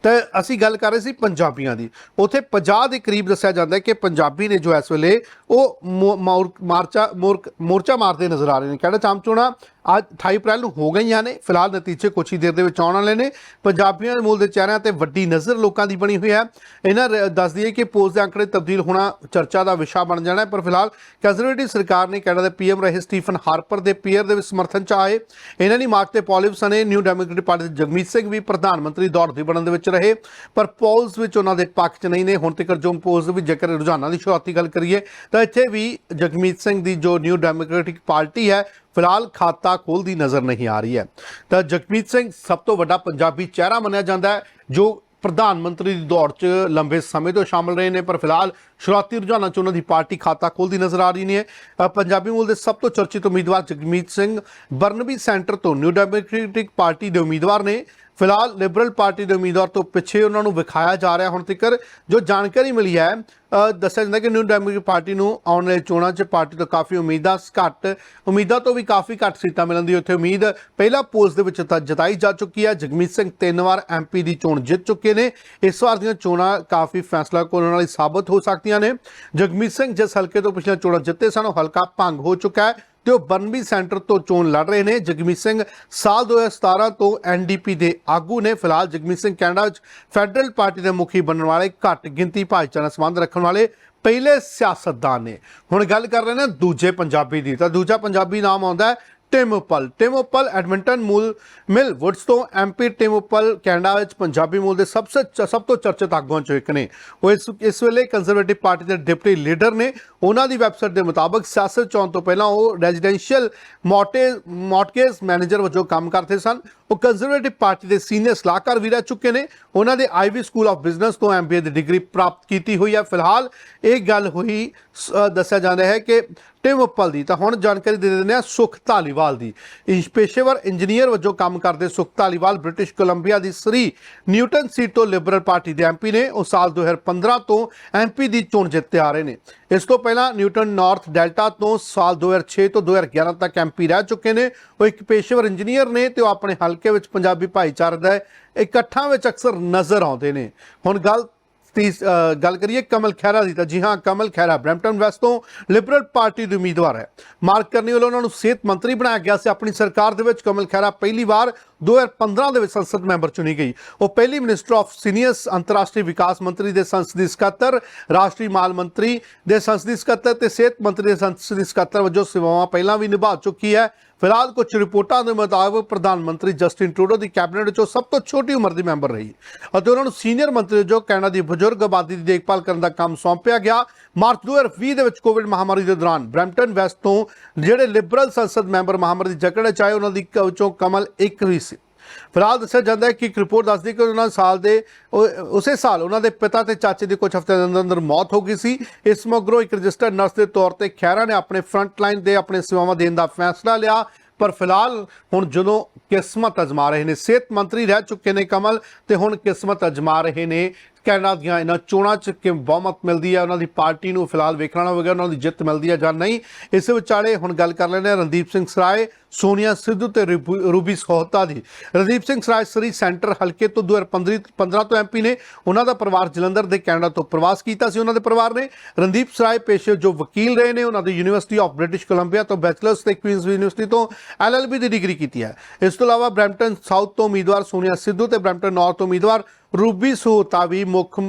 Speaker 1: ਤੇ ਅਸੀਂ ਗੱਲ ਕਰ ਰਹੇ ਸੀ ਪੰਜਾਬੀਆਂ ਦੀ। ਉਥੇ 50 ਦੇ ਕਰੀਬ ਦੱਸਿਆ ਜਾਂਦਾ ਹੈ ਕਿ ਪੰਜਾਬੀ ਨੇ ਜੋ ਇਸ ਵੇਲੇ ਉਹ ਮੋ- ਮੋਰ- ਮਾਰਚਾ ਮੋਰ- ਮੋਰਚਾ ਮਾਰਦੇ ਨਜ਼ਰ ਆ ਰਹੇ ਨੇ। ਕਹਿੰਦਾ ਚਾਮ ਚੋਣਾ ਅੱਜ 28 ਅਪ੍ਰੈਲ ਨੂੰ ਹੋ ਗਈਆਂ ਨੇ। ਫਿਲਹਾਲ ਨਤੀਜੇ ਕੁਛ ਹੀ ਦੇਰ ਦੇ ਵਿੱਚ ਆਉਣ ਵਾਲੇ ਨੇ। ਪੰਜਾਬੀਆਂ ਦੇ ਮੂਲ ਦੇ ਚਿਹਰਿਆਂ ਤੇ ਵੱਡੀ ਨਜ਼ਰ ਲੋਕਾਂ ਦੀ ਬਣੀ ਹੋਈ ਹੈ। ਇਹਨਾਂ ਰ- ਦੱਸ ਦਈਏ ਕਿ ਪੋਸਟ ਦੇ ਅੰਕੜੇ ਤਬਦੀਲ ਹੋਣਾ ਚਰਚਾ ਦਾ ਵਿਸ਼ਾ ਬਣ ਜਾਣਾ ਹੈ, ਪਰ ਫਿਲਹਾਲ ਕੰਜ਼ਰਵੇਟਿਵ ਸਰਕਾਰ ਨੇ ਕੈਨੇਡਾ ਦੇ ਪੀਐਮ ਰਹੇ ਸਟੀਫਨ ਹਾਰਪਰ ਦੇ ਪੀਅਰ ਦੇ ਵਿੱਚ ਸਮਰਥਨ ਚ ਆਏ। ਇਹਨਾਂ ਦੀ ਮਾਰਚ ਤੇ ਪੋਲਿਵਸ ਨੇ ਨਿਊ ਡੈਮੋਕ੍ਰੈਟਿਕ ਪਾਰਟੀ ਦੇ ਜਗਮੀਤ ਸਿੰਘ ਵੀ ਪ੍ਰਧਾਨ ਮੰਤਰੀ ਦੌੜ ਦੀ ਬਣਨ ਦੇ ਵਿੱਚ ਰਹੇ, ਪਰ ਪੋਲਸ ਵਿੱਚ ਉਹਨਾਂ ਦੇ ਪੱਖ ਚ ਨਹੀਂ ਨੇ। ਹੁਣ ਤੱਕ ਜੋ ਪੋਲਸ ਵਿੱਚ ਜੇਕਰ ਰੁਝਾਨਾਂ ਦੀ ਸ਼ੁਰੂਆਤੀ ਗੱਲ ਕਰੀਏ, ਤਾਂ ਇੱਥੇ ਵੀ ਜਗਮੀਤ ਸਿੰਘ ਦੀ ਜੋ ਨਿਊ ਡੈਮੋਕ੍ਰੈਟਿਕ ਪਾਰਟੀ ਹੈ, ਫਿਲਹਾਲ ਖਾਤਾ ਖੋਲਦੀ ਨਜ਼ਰ ਨਹੀਂ ਆ ਰਹੀ ਹੈ। ਤਾਂ ਜਗਮੀਤ ਸਿੰਘ ਸਭ ਤੋਂ ਵੱਡਾ ਪੰਜਾਬੀ ਚਿਹਰਾ ਮੰਨਿਆ ਜਾਂਦਾ ਹੈ, ਜੋ ਪ੍ਰਧਾਨ ਮੰਤਰੀ ਦੀ ਦੌੜ 'ਚ ਲੰਬੇ ਸਮੇਂ ਤੋਂ ਸ਼ਾਮਲ ਰਹੇ ਨੇ, ਪਰ ਫਿਲਹਾਲ ਸ਼ੁਰੂਆਤੀ ਰੁਝਾਨਾਂ 'ਚ ਉਹਨਾਂ ਦੀ ਪਾਰਟੀ ਖਾਤਾ ਖੋਲਦੀ ਨਜ਼ਰ ਆ ਰਹੀ ਨਹੀਂ ਹੈ। ਪੰਜਾਬੀ ਮੂਲ ਦੇ ਸਭ ਤੋਂ ਚਰਚਿਤ ਉਮੀਦਵਾਰ ਜਗਮੀਤ ਸਿੰਘ ਬਰਨਬੀ ਸੈਂਟਰ ਤੋਂ ਨਿਊ ਡੈਮੋਕ੍ਰੈਟਿਕ ਪਾਰਟੀ ਦੇ ਉਮੀਦਵਾਰ ਨੇ। ਫਿਲਹਾਲ ਲਿਬਰਲ ਪਾਰਟੀ ਦੇ ਉਮੀਦਵਾਰ ਤੋਂ ਪਿੱਛੇ ਉਹਨਾਂ ਨੂੰ ਵਿਖਾਇਆ ਜਾ ਰਿਹਾ ਹੁਣ ਤੱਕ ਜੋ ਜਾਣਕਾਰੀ ਮਿਲੀ ਹੈ ਦੱਸਿਆ ਜਾਂਦਾ ਕਿ ਨਿਊ ਡੈਮੋਕ੍ਰੈਟਿਕ ਪਾਰਟੀ ਨੂੰ ਆਉਣ ਵਾਲੇ ਚੋਣਾਂ 'ਚ ਪਾਰਟੀ ਤੋਂ ਕਾਫੀ ਉਮੀਦਾਂ ਘੱਟ, ਉਮੀਦਾਂ ਤੋਂ ਵੀ ਕਾਫੀ ਘੱਟ ਸੀਟਾਂ ਮਿਲਣ ਦੀ ਉੱਥੇ ਉਮੀਦ, ਪਹਿਲਾ ਪੋਸਟ ਦੇ ਵਿੱਚ ਤਾਂ ਜਤਾਈ ਜਾ ਚੁੱਕੀ ਹੈ। ਜਗਮੀਤ ਸਿੰਘ ਤਿੰਨ ਵਾਰ ਐਮਪੀ ਦੀ ਚੋਣ ਜਿੱਤ ਚੁੱਕੇ ਨੇ। ਇਸ ਵਾਰ ਦੀਆਂ ਚੋਣਾਂ ਕਾਫੀ ਫੈਸਲਾ ਕਰਨ ਵਾਲੀ ਸਾਬਤ ਹੋ ਸਕਦੀਆਂ ਨੇ। ਜਗਮੀਤ ਸਿੰਘ ਜਿਸ ਹਲਕੇ ਤੋਂ ਪਿਛਲੀਆਂ ਚੋਣਾਂ ਜਿੱਤੇ ਸਨ, ਉਹ ਹਲਕਾ ਭੰਗ ਹੋ ਚੁੱਕਾ ਹੈ। ਤੇ ਉਹ ਬਰਨਬੀ ਸੈਂਟਰ ਤੋਂ ਚੋਣ ਲੜ ਰਹੇ ਨੇ। ਜਗਮੀਤ ਸਿੰਘ ਸਾਲ 2017 ਤੋਂ ਐਨਡੀਪੀ ਦੇ ਆਗੂ ਨੇ। ਫਿਲਹਾਲ ਜਗਮੀਤ ਸਿੰਘ ਕੈਨੇਡਾ ਵਿੱਚ ਫੈਡਰਲ ਪਾਰਟੀ ਦੇ ਮੁਖੀ ਬਣਨ ਵਾਲੇ ਘੱਟ ਗਿਣਤੀ ਭਾਈਚਾਰਾ ਸੰਬੰਧ ਰੱਖਣ ਵਾਲੇ ਪਹਿਲੇ ਸਿਆਸਤਦਾਨ ਨੇ। ਹੁਣ ਗੱਲ ਕਰ ਰਹੇ ਨੇ ਦੂਜੇ ਪੰਜਾਬੀ ਦੀ। ਤਾਂ ਦੂਜਾ ਪੰਜਾਬੀ ਨਾਮ ਆਉਂਦਾ ਹੈ ਟਿਮੋਪਲ ਐਡਮਿੰਟਨ ਮੂਲ ਮਿਲ ਵੁੱਡਸ ਤੋਂ ਐਮਪੀ ਟਿਮ ਉਪਲ ਕੈਨੇਡਾ ਵਿੱਚ ਪੰਜਾਬੀ ਮੂਲ ਦੇ ਸਭ ਤੋਂ ਸਭ ਤੋਂ ਚਰਚਿਤ ਆਗੂਆਂ ਚੋਂ ਇੱਕ ਨੇ। ਉਹ ਇਸ ਇਸ ਵੇਲੇ ਕੰਜ਼ਰਵੇਟਿਵ ਪਾਰਟੀ ਦੇ ਡਿਪਟੀ ਲੀਡਰ ਨੇ। ਉਹਨਾਂ ਦੀ ਵੈਬਸਾਈਟ ਦੇ ਮੁਤਾਬਕ ਸਿਆਸਤ ਚੋਣ ਤੋਂ ਪਹਿਲਾਂ ਉਹ ਰੈਜ਼ੀਡੈਂਸ਼ੀਅਲ ਮੋਟੇ ਮੌਟਗੇਜ ਮੈਨੇਜਰ ਵਜੋਂ ਕੰਮ ਕਰਦੇ ਸਨ। ਉਹ ਕੰਜ਼ਰਵੇਟਿਵ ਪਾਰਟੀ ਦੇ ਸੀਨੀਅਰ ਸਲਾਹਕਾਰ ਵੀ ਰਹਿ ਚੁੱਕੇ ਨੇ। ਉਹਨਾਂ ਦੇ ਆਈਵੀ ਸਕੂਲ ਆਫ ਬਿਜ਼ਨਸ ਤੋਂ ਐਮਬੀਏ ਦੀ ਡਿਗਰੀ ਪ੍ਰਾਪਤ ਕੀਤੀ ਹੋਈ ਹੈ। ਫਿਲਹਾਲ ਇਹ ਗੱਲ ਹੋਈ ਸ- ਦੱਸਿਆ ਜਾਂਦਾ ਹੈ ਕਿ ਟਿਮ ਉੱਪਲ ਦੀ। ਤਾਂ ਹੁਣ ਜਾਣਕਾਰੀ ਦੇ ਦਿੰਦੇ ਆ ਸੁਖ ਧਾਲੀਵਾਲ ਦੀ। ਇੰਜ ਪੇਸ਼ੇਵਰ ਇੰਜੀਨੀਅਰ ਵਜੋਂ ਕੰਮ ਕਰਦੇ ਸੁਖ ਧਾਲੀਵਾਲ ਬ੍ਰਿਟਿਸ਼ ਕੋਲੰਬੀਆ ਦੀ ਸ੍ਰੀ ਨਿਊਟਨ ਸੀਟ ਤੋਂ ਲਿਬਰਲ ਪਾਰਟੀ ਦੇ ਐਮਪੀ ਨੇ। ਉਹ ਸਾਲ 2015 ਤੋਂ ਐਮਪੀ ਦੀ ਚੋਣ ਜਿੱਤੇ ਆ ਰਹੇ ਨੇ। ਇਸ ਤੋਂ ਪਹਿਲਾਂ ਨਿਊਟਨ ਨਾਰਥ ਡੈਲਟਾ ਤੋਂ ਸਾਲ 2006 ਤੋਂ 2011 ਤੱਕ ਐਮਪੀ ਰਹਿ ਚੁੱਕੇ ਨੇ। ਉਹ ਇੱਕ ਪੇਸ਼ੇਵਰ ਇੰਜੀਨੀਅਰ ਨੇ ਤੇ ਉਹ ਆਪਣੇ ਹਲਕੇ ਵਿੱਚ ਪੰਜਾਬੀ ਭਾਈਚਾਰੇ ਦਾ ਇਕੱਠਾਂ ਵਿੱਚ ਅਕਸਰ ਨਜ਼ਰ ਆਉਂਦੇ ਨੇ। ਹੁਣ ਗੱਲ ਤੀਸ ਗੱਲ ਕਰੀਏ ਕਮਲ ਖੈਰਾ ਦੀ ਤਾਂ ਜੀ ਹਾਂ, ਕਮਲ ਖੈਰਾ ਬ੍ਰੈਂਪਟਨ ਵੈਸਟ ਤੋਂ ਲਿਬਰਲ ਪਾਰਟੀ ਦੇ ਉਮੀਦਵਾਰ ਹੈ। ਮਾਰਕ ਕਰਨੀ ਵੱਲੋਂ ਉਹਨਾਂ ਨੂੰ ਸਿਹਤ ਮੰਤਰੀ ਬਣਾਇਆ ਗਿਆ ਸੀ। ਆਪਣੀ ਸਰਕਾਰ ਦੇ ਵਿੱਚ ਕਮਲ ਖੈਰਾ ਪਹਿਲੀ ਵਾਰ 2015 ਦੇ ਵਿੱਚ ਸੰਸਦ ਮੈਂਬਰ ਚੁਣੀ ਗਈ। ਉਹ ਪਹਿਲੀ ਮਿਨਿਸਟਰ ਆਫ ਸੀਨੀਅਰਸ ਅੰਤਰਰਾਸ਼ਟਰੀ ਵਿਕਾਸ ਮੰਤਰੀ ਦੇ ਸੰਸਦੀ ਸਕੱਤਰ, ਰਾਸ਼ਟਰੀ ਮਾਲ ਮੰਤਰੀ ਦੇ ਸੰਸਦੀ ਸਕੱਤਰ ਤੇ ਸਿਹਤ ਮੰਤਰੀ ਦੇ ਸੰਸਦੀ ਸਕੱਤਰ ਵਜੋਂ ਸੇਵਾਵਾਂ ਪਹਿਲਾਂ ਵੀ ਨਿਭਾ ਚੁੱਕੀ ਹੈ। ਫਿਲਹਾਲ ਕੁਝ ਰਿਪੋਰਟਾਂ ਦੇ ਮੁਤਾਬਕ ਪ੍ਰਧਾਨ ਮੰਤਰੀ ਜਸਟਿਨ ਟਰੂਡੋ ਦੀ ਕੈਬਨਿਟ ਵਿੱਚੋਂ ਸਭ ਤੋਂ ਛੋਟੀ ਉਮਰ ਦੀ ਮੈਂਬਰ ਰਹੀ ਅਤੇ ਉਹਨਾਂ ਨੂੰ ਸੀਨੀਅਰ ਮੰਤਰੀ ਜੋ ਕੈਨੇਡਾ ਦੀ ਬਜ਼ੁਰਗ ਆਬਾਦੀ ਦੀ ਦੇਖਭਾਲ ਕਰਨ ਦਾ ਕੰਮ ਸੌਂਪਿਆ ਗਿਆ। ਮਾਰਚ 2020 ਦੇ ਵਿੱਚ ਕੋਵਿਡ ਮਹਾਮਾਰੀ ਦੇ ਦੌਰਾਨ ਬ੍ਰੈਂਪਟਨ ਵੈਸਟ ਤੋਂ ਜਿਹੜੇ ਲਿਬਰਲ ਸੰਸਦ ਮੈਂਬਰ ਮਹਾਮਾਰੀ ਦੀ ਜਕੜ ਚ ਆਏ, ਉਹਨਾਂ ਦੀ ਕ- ਵਿੱਚੋਂ ਕਮਲ ਇੱਕ ਵੀ ਸੀ ਫਿਲਹਾਲ ਦੱਸਿਆ ਜਾਂਦਾ ਹੈ ਕਿ ਇੱਕ ਰਿਪੋਰਟ ਦੱਸਦੀ ਕਿ ਉਹਨਾਂ ਸਾਲ ਦੇ ਉਸੇ ਸਾਲ ਉਹਨਾਂ ਦੇ ਪਿਤਾ ਤੇ ਚਾਚੇ ਦੀ ਕੁਝ ਹਫ਼ਤੇ ਦੇ ਅੰਦਰ ਅੰਦਰ ਮੌਤ ਹੋ ਗਈ ਸੀ। ਇਸ ਮਗਰੋਂ ਇੱਕ ਰਜਿਸਟਰਡ ਨਰਸ ਦੇ ਤੌਰ ਤੇ ਖੈਰਾ ਨੇ ਆਪਣੇ ਫਰੰਟ ਲਾਈਨ ਦੇ ਆਪਣੇ ਸੇਵਾਵਾਂ ਦੇਣ ਦਾ ਫੈਸਲਾ ਲਿਆ। ਪਰ ਫਿਲਹਾਲ ਹੁਣ ਜਦੋਂ ਕਿਸਮਤ ਅਜ਼ਮਾ ਰਹੇ ਨੇ, ਸਿਹਤ ਮੰਤਰੀ ਰਹਿ ਚੁੱਕੇ ਨੇ ਕਮਲ ਤੇ ਹੁਣ ਕਿਸਮਤ ਅਜ਼ਮਾ ਰਹੇ ਨੇ। ਕੈਨੇਡਾ ਦੀਆਂ ਇਹਨਾਂ ਚੋਣਾਂ 'ਚ ਕਿ ਬਹੁਮਤ ਮਿਲਦੀ ਹੈ ਉਹਨਾਂ ਦੀ ਪਾਰਟੀ ਨੂੰ ਫਿਲਹਾਲ ਵੇਖਣਾ ਹੋਵੇਗਾ, ਉਹਨਾਂ ਦੀ ਜਿੱਤ ਮਿਲਦੀ ਹੈ ਜਾਂ ਨਹੀਂ। ਇਸ ਵਿਚਾਲੇ ਹੁਣ ਗੱਲ ਕਰ ਲੈਂਦੇ ਹਾਂ ਰਣਦੀਪ ਸਿੰਘ ਸਰਾਏ, ਸੋਨੀਆ ਸਿੱਧੂ ਤੇ ਰੂਬੀ ਰੂਬੀ ਸੋਹਤਾ ਦੀ। ਰਣਦੀਪ ਸਿੰਘ ਸਰਾਏ ਸਰੀ ਸੈਂਟਰ ਹਲਕੇ ਤੋਂ 2015 15 ਤੋਂ ਐਮਪੀ ਨੇ ਉਹਨਾਂ ਦਾ ਪਰਿਵਾਰ ਜਲੰਧਰ ਦੇ ਕੈਨੇਡਾ ਤੋਂ ਪ੍ਰਵਾਸ ਕੀਤਾ ਸੀ ਉਹਨਾਂ ਦੇ ਪਰਿਵਾਰ ਨੇ। ਰਣਦੀਪ ਸਰਾਏ ਪੇਸ਼ੇ ਜੋ ਵਕੀਲ ਰਹੇ ਨੇ, ਉਹਨਾਂ ਦੀ ਯੂਨੀਵਰਸਿਟੀ ਆਫ ਬ੍ਰਿਟਿਸ਼ ਕੋਲੰਬੀਆ ਤੋਂ ਬੈਚਲਰਸ ਤੇ ਕੁਈਨਜ਼ ਯੂਨੀਵਰਸਿਟੀ ਤੋਂ ਐਲਐਲਬੀ ਦੀ ਡਿਗਰੀ ਕੀਤੀ ਹੈ। ਇਸ ਤੋਂ ਇਲਾਵਾ ਬ੍ਰੈਂਪਟਨ ਸਾਊਥ ਤੋਂ ਉਮੀਦਵਾਰ ਸੋਨੀਆ ਸਿੱਧੂ ਤੇ ਬ੍ਰੈਂਪਟਨ ਨਾਰਥ ਤੋਂ ਉਮੀਦਵਾਰ ਰੂਬੀ ਸੋਹਤਾ ਵੀ ਮੁੱਖ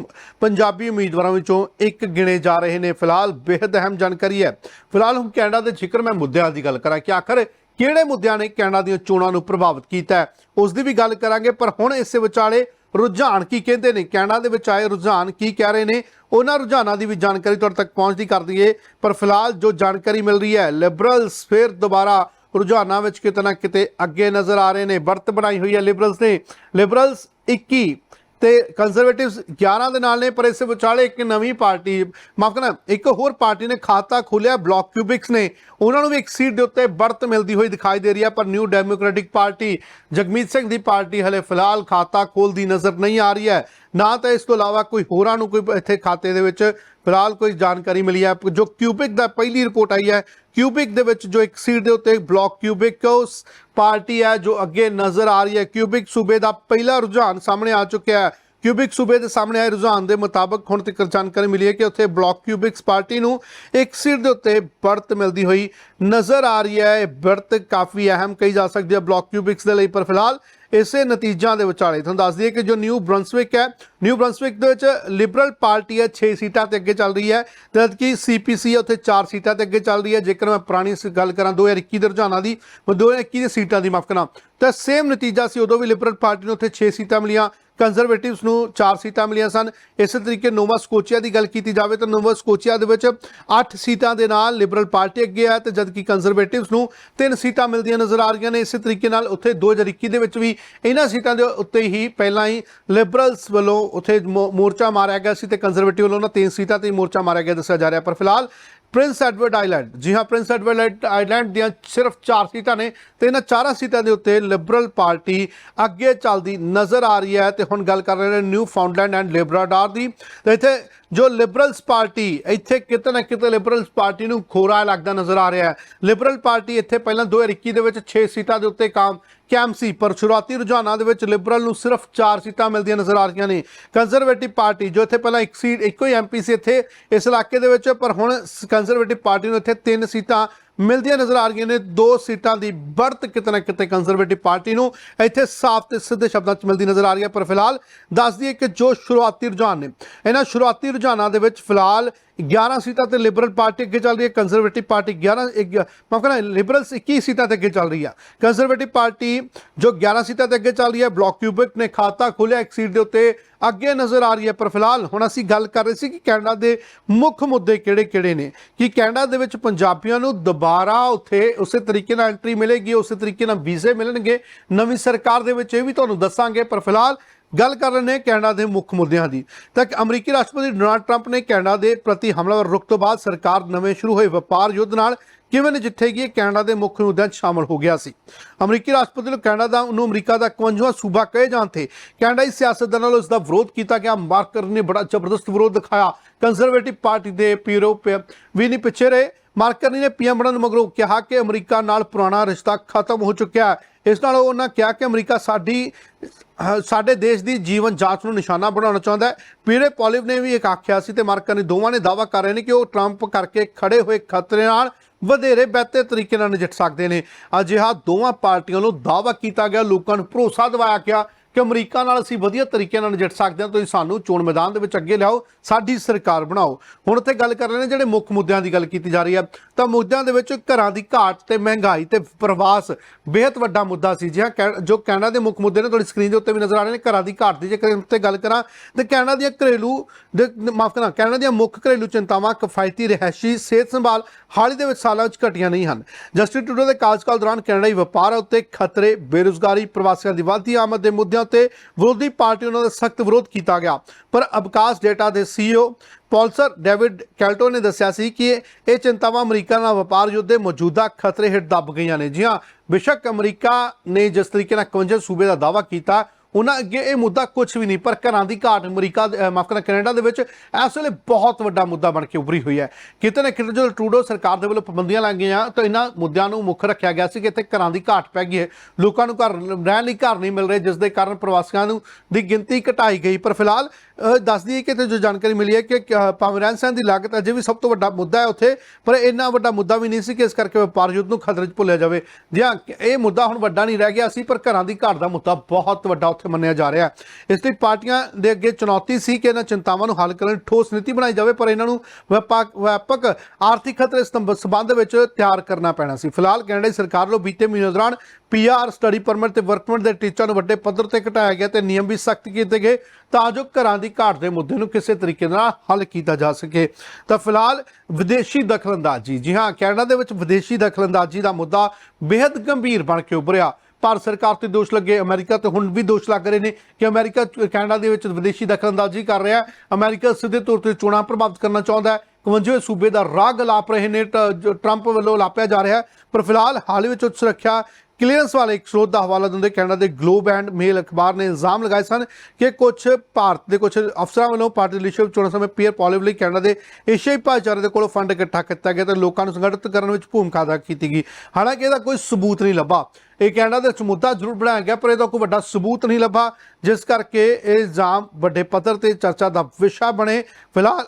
Speaker 1: ਪੰਜਾਬੀ ਉਮੀਦਵਾਰਾਂ ਵਿੱਚੋਂ ਇੱਕ ਗਿਣੇ ਜਾ ਰਹੇ ਨੇ। ਫਿਲਹਾਲ ਬੇहद ਅਹਿਮ ਜਾਣਕਾਰੀ ਹੈ। ਫਿਲਹਾਲ ਹੁਣ ਕੈਨੇਡਾ ਦੇ ਜ਼ਿਕਰ ਮੈਂ ਮੁੱਦਿਆਂ ਦੀ ਗੱਲ ਕਰਾਂ ਕਿ ਆਖਰ ਕਿਹੜੇ ਮੁੱਦਿਆਂ ਨੇ ਕੈਨੇਡਾ ਦੀਆਂ ਚੋਣਾਂ ਨੂੰ ਪ੍ਰਭਾਵਿਤ ਕੀਤਾ ਹੈ, ਉਸ ਦੀ ਵੀ ਗੱਲ ਕਰਾਂਗੇ। ਪਰ ਹੁਣ ਇਸੇ ਵਿਚਾਲੇ ਰੁਝਾਨ ਕੀ ਕਹਿੰਦੇ ਨੇ? ਕੈਨੇਡਾ ਦੇ ਵਿੱਚ ਆਏ ਰੁਝਾਨ ਕੀ ਕਹਿ ਰਹੇ ਨੇ? ਉਹਨਾਂ ਰੁਝਾਨਾਂ ਦੀ ਵੀ ਜਾਣਕਾਰੀ ਤੁਹਾਡੇ ਤੱਕ ਪਹੁੰਚਦੀ ਕਰ ਦਈਏ। ਪਰ ਫਿਲਹਾਲ ਜੋ ਜਾਣਕਾਰੀ ਮਿਲ ਰਹੀ ਹੈ, ਲਿਬਰਲਸ ਫਿਰ ਦੁਬਾਰਾ ਰੁਝਾਨਾਂ ਵਿੱਚ ਕਿਤੇ ਨਾ ਕਿਤੇ ਅੱਗੇ ਨਜ਼ਰ ਆ ਰਹੇ ਨੇ। ਵਰਤ ਬਣਾਈ ਹੋਈ ਹੈ ਲਿਬਰਲਸ ਨੇ। ਲਿਬਰਲਸ 21 ਤੇ ਕੰਜ਼ਰਵੇਟਿਵਸ 11 ਦੇ ਨਾਲ ਨੇ, ਪਰ ਇਸ ਵਿਚਾਲੇ ਇੱਕ ਨਵੀਂ ਪਾਰਟੀ, ਮਾਫ ਕਰਨਾ, ਇੱਕ ਹੋਰ ਪਾਰਟੀ ਨੇ ਖਾਤਾ ਖੋਲਿਆ ਬਲੌਕ ਕਿਊਬਿਕਸ ਨੇ। ਉਹਨਾਂ ਨੂੰ ਵੀ ਇੱਕ ਸੀਟ ਦੇ ਉੱਤੇ ਬੜਤ ਮਿਲਦੀ ਹੋਈ ਦਿਖਾਈ ਦੇ ਰਹੀ ਹੈ, ਪਰ New Democratic party Jagmeet Singh ਦੀ ਪਾਰਟੀ ਹਲੇ ਫਿਲਹਾਲ ਖਾਤਾ ਖੋਲਦੀ ਨਜ਼ਰ ਨਹੀਂ ਆ ਰਹੀ ਹੈ। ਨਾ ਤਾਂ ਇਸ ਤੋਂ ਇਲਾਵਾ ਕੋਈ ਹੋਰਾਂ ਨੂੰ ਕੋਈ ਇੱਥੇ ਖਾਤੇ ਦੇ ਵਿੱਚ ਫਿਲਹਾਲ ਕੋਈ ਜਾਣਕਾਰੀ ਮਿਲੀ ਹੈ, ਜੋ ਕਿਊਬਿਕ ਦਾ ਪਹਿਲੀ ਰਿਪੋਰਟ ਆਈ ਹੈ। ਕਿਊਬਿਕ ਦੇ ਵਿੱਚ ਜੋ ਇੱਕ ਸੀਟ ਦੇ ਉੱਤੇ ਬਲੌਕ ਕਿਊਬਿਕ ਉਸ ਪਾਰਟੀ ਹੈ ਜੋ ਅੱਗੇ ਨਜ਼ਰ ਆ ਰਹੀ ਹੈ। ਕਿਊਬਿਕ ਸੂਬੇ ਦਾ ਪਹਿਲਾ ਰੁਝਾਨ ਸਾਹਮਣੇ ਆ ਚੁੱਕਿਆ ਹੈ। ਕਿਊਬਿਕ ਸੂਬੇ ਦੇ ਸਾਹਮਣੇ ਆਏ ਰੁਝਾਨ ਦੇ ਮੁਤਾਬਕ ਹੁਣ ਤੱਕ ਜਾਣਕਾਰੀ ਮਿਲੀ ਹੈ ਕਿ ਉੱਥੇ ਬਲਾਕ ਕਿਊਬਿਕਸ ਪਾਰਟੀ ਨੂੰ ਇੱਕ ਸੀਟ ਦੇ ਉੱਤੇ ਬੜਤ ਮਿਲਦੀ ਹੋਈ ਨਜ਼ਰ ਆ ਰਹੀ ਹੈ। ਇਹ ਬੜਤ ਕਾਫੀ ਅਹਿਮ ਕਹੀ ਜਾ ਸਕਦੀ ਹੈ ਬਲਾਕ ਕਿਊਬਿਕਸ ਦੇ ਲਈ, ਪਰ ਫਿਲਹਾਲ ਇਸੇ ਨਤੀਜਿਆਂ ਦੇ ਵਿਚਾਲੇ। ਤੁਹਾਨੂੰ ਦੱਸ ਦਈਏ ਕਿ ਜੋ ਨਿਊ ਬ੍ਰੰਸਵਿਕ ਹੈ ਨਿਊ ਬ੍ਰੰਸਵਿਕ ਦੇ ਵਿੱਚ ਲਿਬਰਲ ਪਾਰਟੀ ਹੈ 6 ਸੀਟਾਂ ਤੇ ਅੱਗੇ ਚੱਲ ਰਹੀ ਹੈ। ਜਦਕਿ ਸੀਪੀਸੀ ਉੱਥੇ 4 ਸੀਟਾਂ ਤੇ ਅੱਗੇ ਚੱਲ ਰਹੀ ਹੈ। ਜੇਕਰ ਮੈਂ ਪੁਰਾਣੀ ਗੱਲ ਕਰਾਂ 2021 ਦੇ ਰੁਝਾਨਾਂ ਦੀ, ਮੈਂ 2021 ਦੀ ਸੀਟਾਂ ਦੀ ਮਾਫ ਕਰਾਂ ਤਾਂ ਸੇਮ ਨਤੀਜਾ ਸੀ, ਉਦੋਂ ਵੀ ਲਿਬਰਲ ਪਾਰਟੀ ਨੂੰ ਉੱਥੇ 6 ਸੀਟਾਂ ਮਿਲੀਆਂ। ਕੰਜ਼ਰਵੇਟਿਵਸ ਨੂੰ 4 ਸੀਟਾਂ ਮਿਲੀਆਂ ਸਨ। ਇਸੇ ਤਰੀਕੇ ਨੋਵਾ ਸਕੋਚੀਆ ਦੀ ਗੱਲ ਕੀਤੀ ਜਾਵੇ, ਤਾਂ ਨੋਵਾ ਸਕੋਚੀਆ ਦੇ ਵਿੱਚ 8 ਸੀਟਾਂ ਦੇ ਨਾਲ ਲਿਬਰਲ ਪਾਰਟੀ ਅੱਗੇ ਹੈ ਤੇ ਜਦਕਿ ਕੰਜ਼ਰਵੇਟਿਵਸ ਨੂੰ 3 ਸੀਟਾਂ ਮਿਲਦੀਆਂ ਨਜ਼ਰ ਆ ਰਹੀਆਂ ਨੇ। ਇਸੇ ਤਰੀਕੇ ਨਾਲ ਉੱਥੇ 2021 ਦੇ ਵਿੱਚ ਵੀ ਇਹਨਾਂ ਸੀਟਾਂ ਦੇ ਉੱਤੇ ਹੀ ਪਹਿਲਾਂ ਹੀ ਲਿਬਰਲਸ ਵੱਲੋਂ ਉੱਥੇ ਮੋ- ਮੋਰਚਾ ਮਾਰਿਆ ਗਿਆ ਸੀ ਤੇ ਕੰਜ਼ਰਵੇਟਿਵ ਵੱਲੋਂ ਨਾ ਤਿੰਨ ਸੀਟਾਂ ਤੇ ਹੀ ਮੋਰਚਾ ਮਾਰਿਆ ਗਿਆ ਦੱਸਿਆ ਜਾ ਰਿਹਾ ਪਰ ਫਿਲਹਾਲ ਪ੍ਰਿੰਸ ਐਡਵਰਡ ਆਈਲੈਂਡ ਜੀ ਹਾਂ ਪ੍ਰਿੰਸ ਐਡਵਰਡ ਆਈਲੈਂਡ ਦੀਆਂ ਸਿਰਫ 4 ਸੀਟਾਂ ਨੇ ਤੇ ਇਹਨਾਂ ਚਾਰਾਂ ਸੀਟਾਂ ਦੇ ਉੱਤੇ ਲਿਬਰਲ ਪਾਰਟੀ ਅੱਗੇ ਚੱਲਦੀ ਨਜ਼ਰ ਆ ਰਹੀ ਹੈ ਤੇ ਹੁਣ ਗੱਲ ਕਰ ਰਹੇ ਨੇ ਨਿਊ ਫਾਊਂਡਲੈਂਡ ਐਂਡ ਲਿਬਰਾਡਾਰ ਦੀ। ਤੇ ਇੱਥੇ ਜੋ ਲਿਬਰਲਸ ਪਾਰਟੀ ਇੱਥੇ ਕਿਤੇ ਨਾ ਕਿਤੇ ਲਿਬਰਲਸ ਪਾਰਟੀ ਨੂੰ ਖੋਰਾ ਲੱਗਦਾ ਨਜ਼ਰ ਆ ਰਿਹਾ ਹੈ। ਲਿਬਰਲ ਪਾਰਟੀ ਇੱਥੇ ਪਹਿਲਾਂ 2021 ਦੇ ਵਿੱਚ 6 ਸੀਟਾਂ ਦੇ ਉੱਤੇ ਕੰਮ ਕੈਂਪ ਸੀ, ਪਰ ਸ਼ੁਰੂਆਤੀ ਰੁਝਾਨਾਂ ਦੇ ਵਿੱਚ ਲਿਬਰਲ ਨੂੰ ਸਿਰਫ 4 ਸੀਟਾਂ ਮਿਲਦੀਆਂ ਨਜ਼ਰ ਆ ਰਹੀਆਂ ਨੇ। ਕੰਜ਼ਰਵੇਟਿਵ ਪਾਰਟੀ ਜੋ ਇੱਥੇ ਪਹਿਲਾਂ ਇੱਕ ਸੀਟ, ਇੱਕੋ ਹੀ ਐਮਪੀ ਸੀ ਇੱਥੇ ਇਸ ਇਲਾਕੇ ਦੇ ਵਿੱਚ, ਪਰ ਹੁਣ ਕੰਜ਼ਰਵੇਟਿਵ ਪਾਰਟੀ ਨੂੰ ਇੱਥੇ ਤਿੰਨ ਸੀਟਾਂ ਮਿਲਦੀਆਂ ਨਜ਼ਰ ਆ ਰਹੀਆਂ ਨੇ। ਦੋ ਸੀਟਾਂ ਦੀ ਬੜਤ ਕਿਤੇ ਨਾ ਕਿਤੇ ਕੰਜ਼ਰਵੇਟਿਵ ਪਾਰਟੀ ਨੂੰ ਇੱਥੇ ਸਾਫ਼ ਤੇ ਸਿੱਧੇ ਸ਼ਬਦਾਂ 'ਚ ਮਿਲਦੀ ਨਜ਼ਰ ਆ ਰਹੀ ਹੈ। ਪਰ ਫਿਲਹਾਲ ਦੱਸ ਦਈਏ ਕਿ ਜੋ ਸ਼ੁਰੂਆਤੀ ਰੁਝਾਨ ਨੇ, ਇਹਨਾਂ ਸ਼ੁਰੂਆਤੀ ਰੁਝਾਨਾਂ ਦੇ ਵਿੱਚ ਫਿਲਹਾਲ 11 ਸੀਟਾਂ ਤੇ ਲਿਬਰਲ ਪਾਰਟੀ ਅੱਗੇ ਚੱਲ ਰਹੀ ਹੈ ਕੰਜ਼ਰਵੇਟਿਵ ਪਾਰਟੀ 11 ਇੱਕ- ਮੈਂ ਕਹਿੰਦਾ ਲਿਬਰਲਸ 21 ਸੀਟਾਂ ਤੇ ਅੱਗੇ ਚੱਲ ਰਹੀ ਹੈ ਕੰਜ਼ਰਵੇਟਿਵ ਪਾਰਟੀ ਜੋ 11 ਸੀਟਾਂ ਤੇ ਅੱਗੇ ਚੱਲ ਰਹੀ ਹੈ ਬਲਾਕ ਕਿਊਬਿਕ ਨੇ ਖਾਤਾ ਖੋਲ੍ਹਿਆ ਇੱਕ ਸੀਟ ਦੇ ਉੱਤੇ, ਅੱਗੇ ਨਜ਼ਰ ਆ ਰਹੀ ਹੈ। ਪਰ ਫਿਲਹਾਲ ਹੁਣ ਅਸੀਂ ਗੱਲ ਕਰ ਰਹੇ ਸੀ ਕਿ ਕੈਨੇਡਾ ਦੇ ਮੁੱਖ ਮੁੱਦੇ ਕਿਹੜੇ-ਕਿਹੜੇ ਨੇ, ਕਿ ਕੈਨੇਡਾ ਦੇ ਵਿੱਚ ਪੰਜਾਬੀਆਂ ਨੂੰ ਦੁਬਾਰਾ ਉੱਥੇ ਉਸੇ ਤਰੀਕੇ ਨਾਲ ਐਂਟਰੀ ਮਿਲੇਗੀ, ਉਸੇ ਤਰੀਕੇ ਨਾਲ ਵੀਜ਼ੇ ਮਿਲਣਗੇ। ਨਵੀਂ ਸਰਕਾਰ ਦੇ ਵਿੱਚ ਇਹ ਵੀ ਤੁਹਾਨੂੰ ਦੱਸਾਂਗੇ, ਪਰ ਫਿਲਹਾਲ ਗੱਲ ਕਰ ਰਹੇ ਨੇ ਕੈਨੇਡਾ ਦੇ ਮੁੱਖ ਮੁੱਦਿਆਂ ਦੀ। ਤਾਂ ਅਮਰੀਕੀ ਰਾਸ਼ਟਰਪਤੀ ਡੋਨਾਲਡ ਟਰੰਪ ਨੇ ਕੈਨੇਡਾ ਦੇ ਪ੍ਰਤੀ ਹਮਲਾਵਰ ਰੁਖ ਤੋਂ ਬਾਅਦ ਸਰਕਾਰ ਨਵੇਂ ਸ਼ੁਰੂ ਹੋਏ ਵਪਾਰ ਯੁੱਧ ਨਾਲ ਕਿਵੇਂ ਨਜਿੱਠੇਗੀ ਇਹ ਕੈਨੇਡਾ ਦੇ ਮੁੱਖ ਮੁੱਦਿਆਂ 'ਚ ਸ਼ਾਮਲ ਹੋ ਗਿਆ ਸੀ। ਅਮਰੀਕੀ ਰਾਸ਼ਟਰਪਤੀ ਨੂੰ ਕੈਨੇਡਾ ਦਾ ਨੂੰ ਅਮਰੀਕਾ ਦਾ 51ਵਾਂ ਸੂਬਾ ਕਹੇ ਜਾਣ ਜਾਂਦੇ ਕੈਨੇਡਾਈ ਸਿਆਸਤਦਾਨਾਂ ਵੱਲੋਂ ਇਸ ਦਾ ਵਿਰੋਧ ਕੀਤਾ ਗਿਆ। ਮਾਰਕਰ ਨੇ ਬੜਾ ਜ਼ਬਰਦਸਤ ਵਿਰੋਧ ਦਿਖਾਇਆ। ਕੰਜ਼ਰਵੇਟਿਵ ਪਾਰਟੀ ਦੇ ਪੀਰੋ ਵੀ ਨਹੀਂ ਪਿੱਛੇ ਰਹੇ। ਮਾਰਕਰਨੀ ਨੇ ਪੀਐਮ ਬਣਨ ਮਗਰੋਂ ਕਿਹਾ ਕਿ ਅਮਰੀਕਾ ਨਾਲ ਪੁਰਾਣਾ ਰਿਸ਼ਤਾ ਖਤਮ ਹੋ ਚੁੱਕਿਆ ਹੈ। ਇਸ ਨਾਲ ਉਹਨਾਂ ਕਿਹਾ ਕਿ ਅਮਰੀਕਾ ਸਾਡੀ ਸਾਡੇ ਦੇਸ਼ ਦੀ ਜੀਵਨ ਜਾਂਚ ਨੂੰ ਨਿਸ਼ਾਨਾ ਬਣਾਉਣਾ ਚਾਹੁੰਦਾ ਹੈ। ਪੀਰੇ ਪੋਲਿਵ ਨੇ ਵੀ ਇੱਕ ਆਖਿਆ ਸੀ ਤੇ ਮਾਰਕਰਨੀ ਦੋਵਾਂ ਨੇ ਦਾਅਵਾ ਕਰ ਰਹੇ ਨੇ ਕਿ ਉਹ ਟਰੰਪ ਕਰਕੇ ਖੜੇ ਹੋਏ ਖਤਰੇ ਨਾਲ ਵਧੇਰੇ ਬਿਹਤਰ ਤਰੀਕੇ ਨਾਲ ਨਜਿੱਠ ਸਕਦੇ ਨੇ। ਅਜਿਹਾ ਦੋਵਾਂ ਪਾਰਟੀਆਂ ਨੂੰ ਦਾਅਵਾ ਕੀਤਾ ਗਿਆ, ਲੋਕਾਂ ਨੂੰ ਭਰੋਸਾ ਦਿਵਾਇਆ ਗਿਆ। ਕਿ ਅਮਰੀਕਾ ਨਾਲ ਅਸੀਂ ਵਧੀਆ ਤਰੀਕੇ ਨਾਲ ਨਜਿੱਠ ਸਕਦੇ ਹਾਂ, ਤੁਸੀਂ ਸਾਨੂੰ ਚੋਣ ਮੈਦਾਨ ਦੇ ਵਿੱਚ ਅੱਗੇ ਲਿਆਓ, ਸਾਡੀ ਸਰਕਾਰ ਬਣਾਓ। ਹੁਣ ਉੱਥੇ ਗੱਲ ਕਰ ਰਹੇ ਨੇ ਜਿਹੜੇ ਮੁੱਖ ਮੁੱਦਿਆਂ ਦੀ ਗੱਲ ਕੀਤੀ ਜਾ ਰਹੀ ਹੈ। ਤਾਂ ਮੁੱਦਿਆਂ ਦੇ ਵਿੱਚ ਘਰਾਂ ਦੀ ਘਾਟ ਤੇ ਮਹਿੰਗਾਈ ਤੇ ਪ੍ਰਵਾਸ ਬੇहद ਵੱਡਾ ਮੁੱਦਾ ਸੀ। ਜਿਹਾ ਜੋ ਕੈਨੇਡਾ ਦੇ ਮੁੱਖ ਮੁੱਦੇ ਨੇ, ਤੁਹਾਡੀ ਸਕਰੀਨ ਦੇ ਉੱਤੇ ਵੀ ਨਜ਼ਰ ਆ ਰਹੇ ਨੇ, ਘਰਾਂ ਦੀ ਘਾਟ ਦੀ ਜੇਕਰ ਉੱਤੇ ਗੱਲ ਕਰਾਂ, ਤੇ ਕੈਨੇਡਾ ਦੀਆਂ ਘਰੇਲੂ ਮਾਫ ਕਰਨਾ, ਕੈਨੇਡਾ ਦੀਆਂ ਮੁੱਖ ਘਰੇਲੂ ਚਿੰਤਾਵਾਂ, ਕਿਫਾਇਤੀ ਰਿਹਾਇਸ਼ੀ, ਸਿਹਤ ਸੰਭਾਲ ਹਾਲ ਹੀ ਦੇ ਵਿੱਚ ਸਾਲਾਂ ਵਿੱਚ ਘਟੀਆਂ ਨਹੀਂ ਹਨ। ਜਸਟਿਸ ਟਰੂਡੋ ਦੇ ਕਾਰਜਕਾਲ ਦੌਰਾਨ ਕੈਨੇਡਾਈ ਵਪਾਰ ਉੱਤੇ ਖਤਰੇ, ਬੇਰੁਜ਼ਗਾਰੀ, ਪ੍ਰਵਾਸੀਆਂ ਦੀ ਵਧਦੀ ਆਮਦ ਦੇ ਮੁੱਦਿਆਂ ਤੇ ਵਿਰੋਧੀ ਪਾਰਟੀ ਉਹਨਾਂ ਦਾ ਸਖਤ ਵਿਰੋਧ ਕੀਤਾ ਗਿਆ। ਪਰ ਅਬਕਾਸ ਡੇਟਾ ਦੇ ਸੀਈਓ ਪੌਲਸਰ ਡੇਵਿਡ ਕੈਲਟੋ ਨੇ ਦੱਸਿਆ ਸੀ ਕਿ ਇਹ ਚਿੰਤਾਵਾਂ ਅਮਰੀਕਾ ਨਾਲ ਵਪਾਰ ਯੁੱਧ ਦੇ ਮੌਜੂਦਾ ਖਤਰੇ ਹੇਠ ਦੱਬ ਗਈਆਂ ਨੇ। ਜੀ ਹਾਂ ਬੇਸ਼ੱਕ ਅਮਰੀਕਾ ਨੇ ਜਿਸ ਤਰੀਕੇ ਨਾਲ 51 ਸੂਬੇ ਦਾ ਦਾਅਵਾ ਕੀਤਾ ਉਹਨਾਂ ਅੱਗੇ ਇਹ ਮੁੱਦਾ ਕੁਝ ਵੀ ਨਹੀਂ ਪਰ ਘਰਾਂ ਦੀ ਘਾਟ ਅਮਰੀਕਾ ਦੇ- ਮਾਫ਼ ਕਰਨਾ ਕੈਨੇਡਾ ਦੇ ਵਿੱਚ ਇਸ ਵੇਲੇ ਬਹੁਤ ਵੱਡਾ ਮੁੱਦਾ ਬਣ ਕੇ ਉੱਭਰੀ ਹੋਈ ਹੈ। ਕਿਤੇ ਨਾ ਕਿਤੇ ਜਦੋਂ ਟਰੂਡੋ ਸਰਕਾਰ ਦੇ ਵੱਲੋਂ ਪਾਬੰਦੀਆਂ ਲਾਈਆਂ ਤਾਂ ਇਹਨਾਂ ਮੁੱਦਿਆਂ ਨੂੰ ਮੁੱਖ ਰੱਖਿਆ ਗਿਆ ਸੀ ਕਿ ਇੱਥੇ ਘਰਾਂ ਦੀ ਘਾਟ ਪੈ ਗਈ ਹੈ। ਲੋਕਾਂ ਨੂੰ ਘਰ ਰਹਿਣ ਲਈ ਘਰ ਨਹੀਂ ਮਿਲ ਰਹੇ ਜਿਸ ਦੇ ਕਾਰਨ ਪ੍ਰਵਾਸੀਆਂ ਨੂੰ ਦੀ ਗਿਣਤੀ ਘਟਾਈ ਗਈ। ਪਰ ਫਿਲਹਾਲ ਅਹ, ਦੱਸ ਦਈਏ ਕਿ ਤੇ ਜੋ ਜਾਣਕਾਰੀ ਮਿਲੀ ਹੈ ਕਿ ਅਹ, ਭਾਵੇਂ ਰਹਿਣ ਸਹਿਣ ਦੀ ਲਾਗਤ ਅਜੇ ਵੀ ਸਭ ਤੋਂ ਵੱਡਾ ਮੁੱਦਾ ਹੈ ਉੱਥੇ ਪਰ ਇੰਨਾ ਵੱਡਾ ਮੁੱਦਾ ਵੀ ਨਹੀਂ ਸੀ ਕਿ ਇਸ ਕਰਕੇ ਵਪਾਰ ਯੁੱਧ ਨੂੰ ਖਤਰੇ 'ਚ ਭੁੱਲਿਆ ਜਾਵੇ। ਜੀ ਇਹ ਮੁੱਦਾ ਹੁਣ ਵੱਡਾ ਨਹੀਂ ਰਹਿ ਗਿਆ ਸੀ ਪਰ ਘਰਾਂ ਦੀ ਘਾਟ ਦਾ ਮੁੱਦਾ ਬਹੁਤ ਵੱਡਾ ਉੱਥੇ ਮੰਨਿਆ ਜਾ ਰਿਹਾ ਹੈ। ਇਸ ਲਈ ਪਾਰਟੀਆਂ ਦੇ ਅੱਗੇ ਚੁਣੌਤੀ ਸੀ ਕਿ ਇਹਨਾਂ ਚਿੰਤਾਵਾਂ ਨੂੰ ਹੱਲ ਕਰਨ ਠੋਸ ਨੀਤੀ ਬਣਾਈ ਜਾਵੇ, ਪਰ ਇਹਨਾਂ ਨੂੰ ਵਿਆਪਕ ਵਿਆਪਕ ਆਰਥਿਕ ਖਤਰੇ ਸੰਬੰਧ ਵਿੱਚ ਤਿਆਰ ਕਰਨਾ ਪੈਣਾ ਸੀ। ਫਿਲਹਾਲ ਕੈਨੇਡਾ ਦੀ ਸਰਕਾਰ ਵੱਲੋਂ ਬੀਤੇ ਮਹੀਨੇ ਦੌਰਾਨ ਪੀਆਰ ਸਟੱਡੀ ਪਰਮਿਟ ਤੇ ਵਰਕ ਪਰਮਿਟ ਦੇ ਟੀਚਾਂ ਨੂੰ ਵੱਡੇ ਪੱਧਰ ਤੇ ਘਟਾਇਆ ਗਿਆ ਤੇ ਨਿਯਮ ਵੀ ਸਖਤ ਕੀਤੇ ਗਏ ਤਾਂ ਜੋ ਘਰਾਂ ਦੀ ਘਾਟ ਦੇ ਮੁੱਦੇ ਨੂੰ ਕਿਸੇ ਤਰੀਕੇ ਨਾਲ ਹੱਲ ਕੀਤਾ ਜਾ ਸਕੇ। ਤਾਂ ਫਿਲਹਾਲ ਵਿਦੇਸ਼ੀ ਦਖਲਅੰਦਾਜ਼ੀ, ਜੀ ਹਾਂ, ਕੈਨੇਡਾ ਦੇ ਵਿੱਚ ਵਿਦੇਸ਼ੀ ਦਖਲਅੰਦਾਜ਼ੀ ਦਾ ਮੁੱਦਾ ਬੇहद ਗੰਭੀਰ ਬਣ ਕੇ ਉੱਭਰਿਆ। ਭਾਰਤ ਸਰਕਾਰ ਤੇ ਦੋਸ਼ ਲੱਗੇ, ਅਮਰੀਕਾ ਤੇ ਹੁਣ ਵੀ ਦੋਸ਼ ਲੱਗ ਰਹੇ ਨੇ ਕਿ ਅਮਰੀਕਾ ਕੈਨੇਡਾ ਦੇ ਵਿੱਚ ਵਿਦੇਸ਼ੀ ਦਖਲਅੰਦਾਜ਼ੀ ਕਰ ਰਿਹਾ ਹੈ। ਅਮਰੀਕਾ ਸਿੱਧੇ ਤੌਰ ਤੇ ਚੋਣਾਂ ਪ੍ਰਭਾਵਿਤ ਕਰਨਾ ਚਾਹੁੰਦਾ ਹੈ। 51 ਸੂਬੇ ਦਾ ਰਾਗ ਲਾਪ ਰਹੇ ਨੇ, ਟ- ਟਰੰਪ ਵੱਲੋਂ ਲਾਪਿਆ ਜਾ ਰਿਹਾ ਪਰ ਫਿਲਹਾਲ ਹਾਲ ਵਿੱਚ ਸੁਰੱਖਿਆ ਕਲੀਅਰੈਂਸ ਵਾਲੇ ਇੱਕ ਸਰੋਤ ਦਾ ਹਵਾਲਾ ਦਿੰਦੇ ਕੈਨੇਡਾ ਦੇ ਗਲੋਬ ਐਂਡ ਮੇਲ ਅਖਬਾਰ ਨੇ ਇਲਜ਼ਾਮ ਲਗਾਏ ਸਨ ਕਿ ਕੁਝ ਭਾਰਤ ਦੇ ਕੁਝ ਅਫਸਰਾਂ ਵੱਲੋਂ ਪਾਰਟੀ ਲੀਡਰਸ਼ਿਪ ਚੋਣਾਂ ਸਮੇਂ ਪੀਅਰ ਪੋਲਿਵ ਲਈ ਕੈਨੇਡਾ ਦੇ ਏਸ਼ੀਆਈ ਭਾਈਚਾਰੇ ਦੇ ਕੋਲੋਂ ਫੰਡ ਇਕੱਠਾ ਕੀਤਾ ਗਿਆ ਤੇ ਲੋਕਾਂ ਨੂੰ ਸੰਗਠਿਤ ਕਰਨ ਵਿੱਚ ਭੂਮਿਕਾ ਅਦਾ ਕੀਤੀ ਗਈ। ਹਾਲਾਂਕਿ ਇਹਦਾ ਕੋਈ ਸਬੂਤ ਨਹੀਂ ਲੱਭਾ। ਇਹ ਕੈਨੇਡਾ ਦੇ ਵਿੱਚ ਮੁੱਦਾ ਜ਼ਰੂਰ ਬਣਾਇਆ ਗਿਆ, ਪਰ ਇਹਦਾ ਕੋਈ ਵੱਡਾ ਸਬੂਤ ਨਹੀਂ ਲੱਭਾ, ਜਿਸ ਕਰਕੇ ਇਹ ਇਲਜ਼ਾਮ ਵੱਡੇ ਪੱਧਰ ਤੇ ਚਰਚਾ ਦਾ ਵਿਸ਼ਾ ਬਣੇ। ਫਿਲਹਾਲ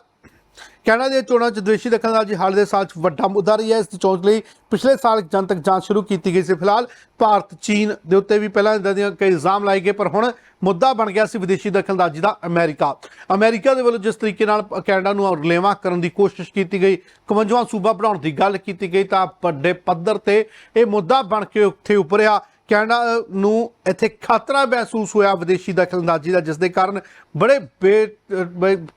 Speaker 1: ਕੈਨੇਡਾ ਦੀਆਂ ਚੋਣਾਂ 'ਚ ਵਿਦੇਸ਼ੀ ਦਖਲਅੰਦਾਜ਼ੀ ਹਾਲ ਦੇ ਸਾਲ 'ਚ ਵੱਡਾ ਮੁੱਦਾ ਰਹੀ ਹੈ। ਇਸ ਚੋਣ ਲਈ ਪਿਛਲੇ ਸਾਲ ਜਨਤਕ ਜਾਂਚ ਸ਼ੁਰੂ ਕੀਤੀ ਗਈ ਸੀ। ਫਿਲਹਾਲ ਭਾਰਤ, ਚੀਨ ਦੇ ਉੱਤੇ ਵੀ ਪਹਿਲਾਂ ਇਦਾਂ ਦੀਆਂ ਕਈ ਇਲਜ਼ਾਮ ਲਾਏ ਗਏ, ਪਰ ਹੁਣ ਮੁੱਦਾ ਬਣ ਗਿਆ ਸੀ ਵਿਦੇਸ਼ੀ ਦਖਲਅੰਦਾਜ਼ੀ ਦਾ ਅਮਰੀਕਾ। ਅਮਰੀਕਾ ਦੇ ਵੱਲੋਂ ਜਿਸ ਤਰੀਕੇ ਨਾਲ ਕੈਨੇਡਾ ਨੂੰ ਰਲੇਵਾਂ ਕਰਨ ਦੀ ਕੋਸ਼ਿਸ਼ ਕੀਤੀ ਗਈ 51ਵਾਂ ਸੂਬਾ ਬਣਾਉਣ ਦੀ ਗੱਲ ਕੀਤੀ ਗਈ, ਤਾਂ ਵੱਡੇ ਪੱਧਰ ਤੇ ਇਹ ਮੁੱਦਾ ਬਣ ਕੇ ਉੱਥੇ ਉੱਪਰਿਆ ਕੈਨੇਡਾ ਨੂੰ ਇੱਥੇ ਖਤਰਾ ਮਹਿਸੂਸ ਹੋਇਆ ਵਿਦੇਸ਼ੀ ਦਖਲਅੰਦਾਜ਼ੀ ਦਾ ਜਿਸ ਦੇ ਕਾਰਨ ਬੜੇ ਬੇ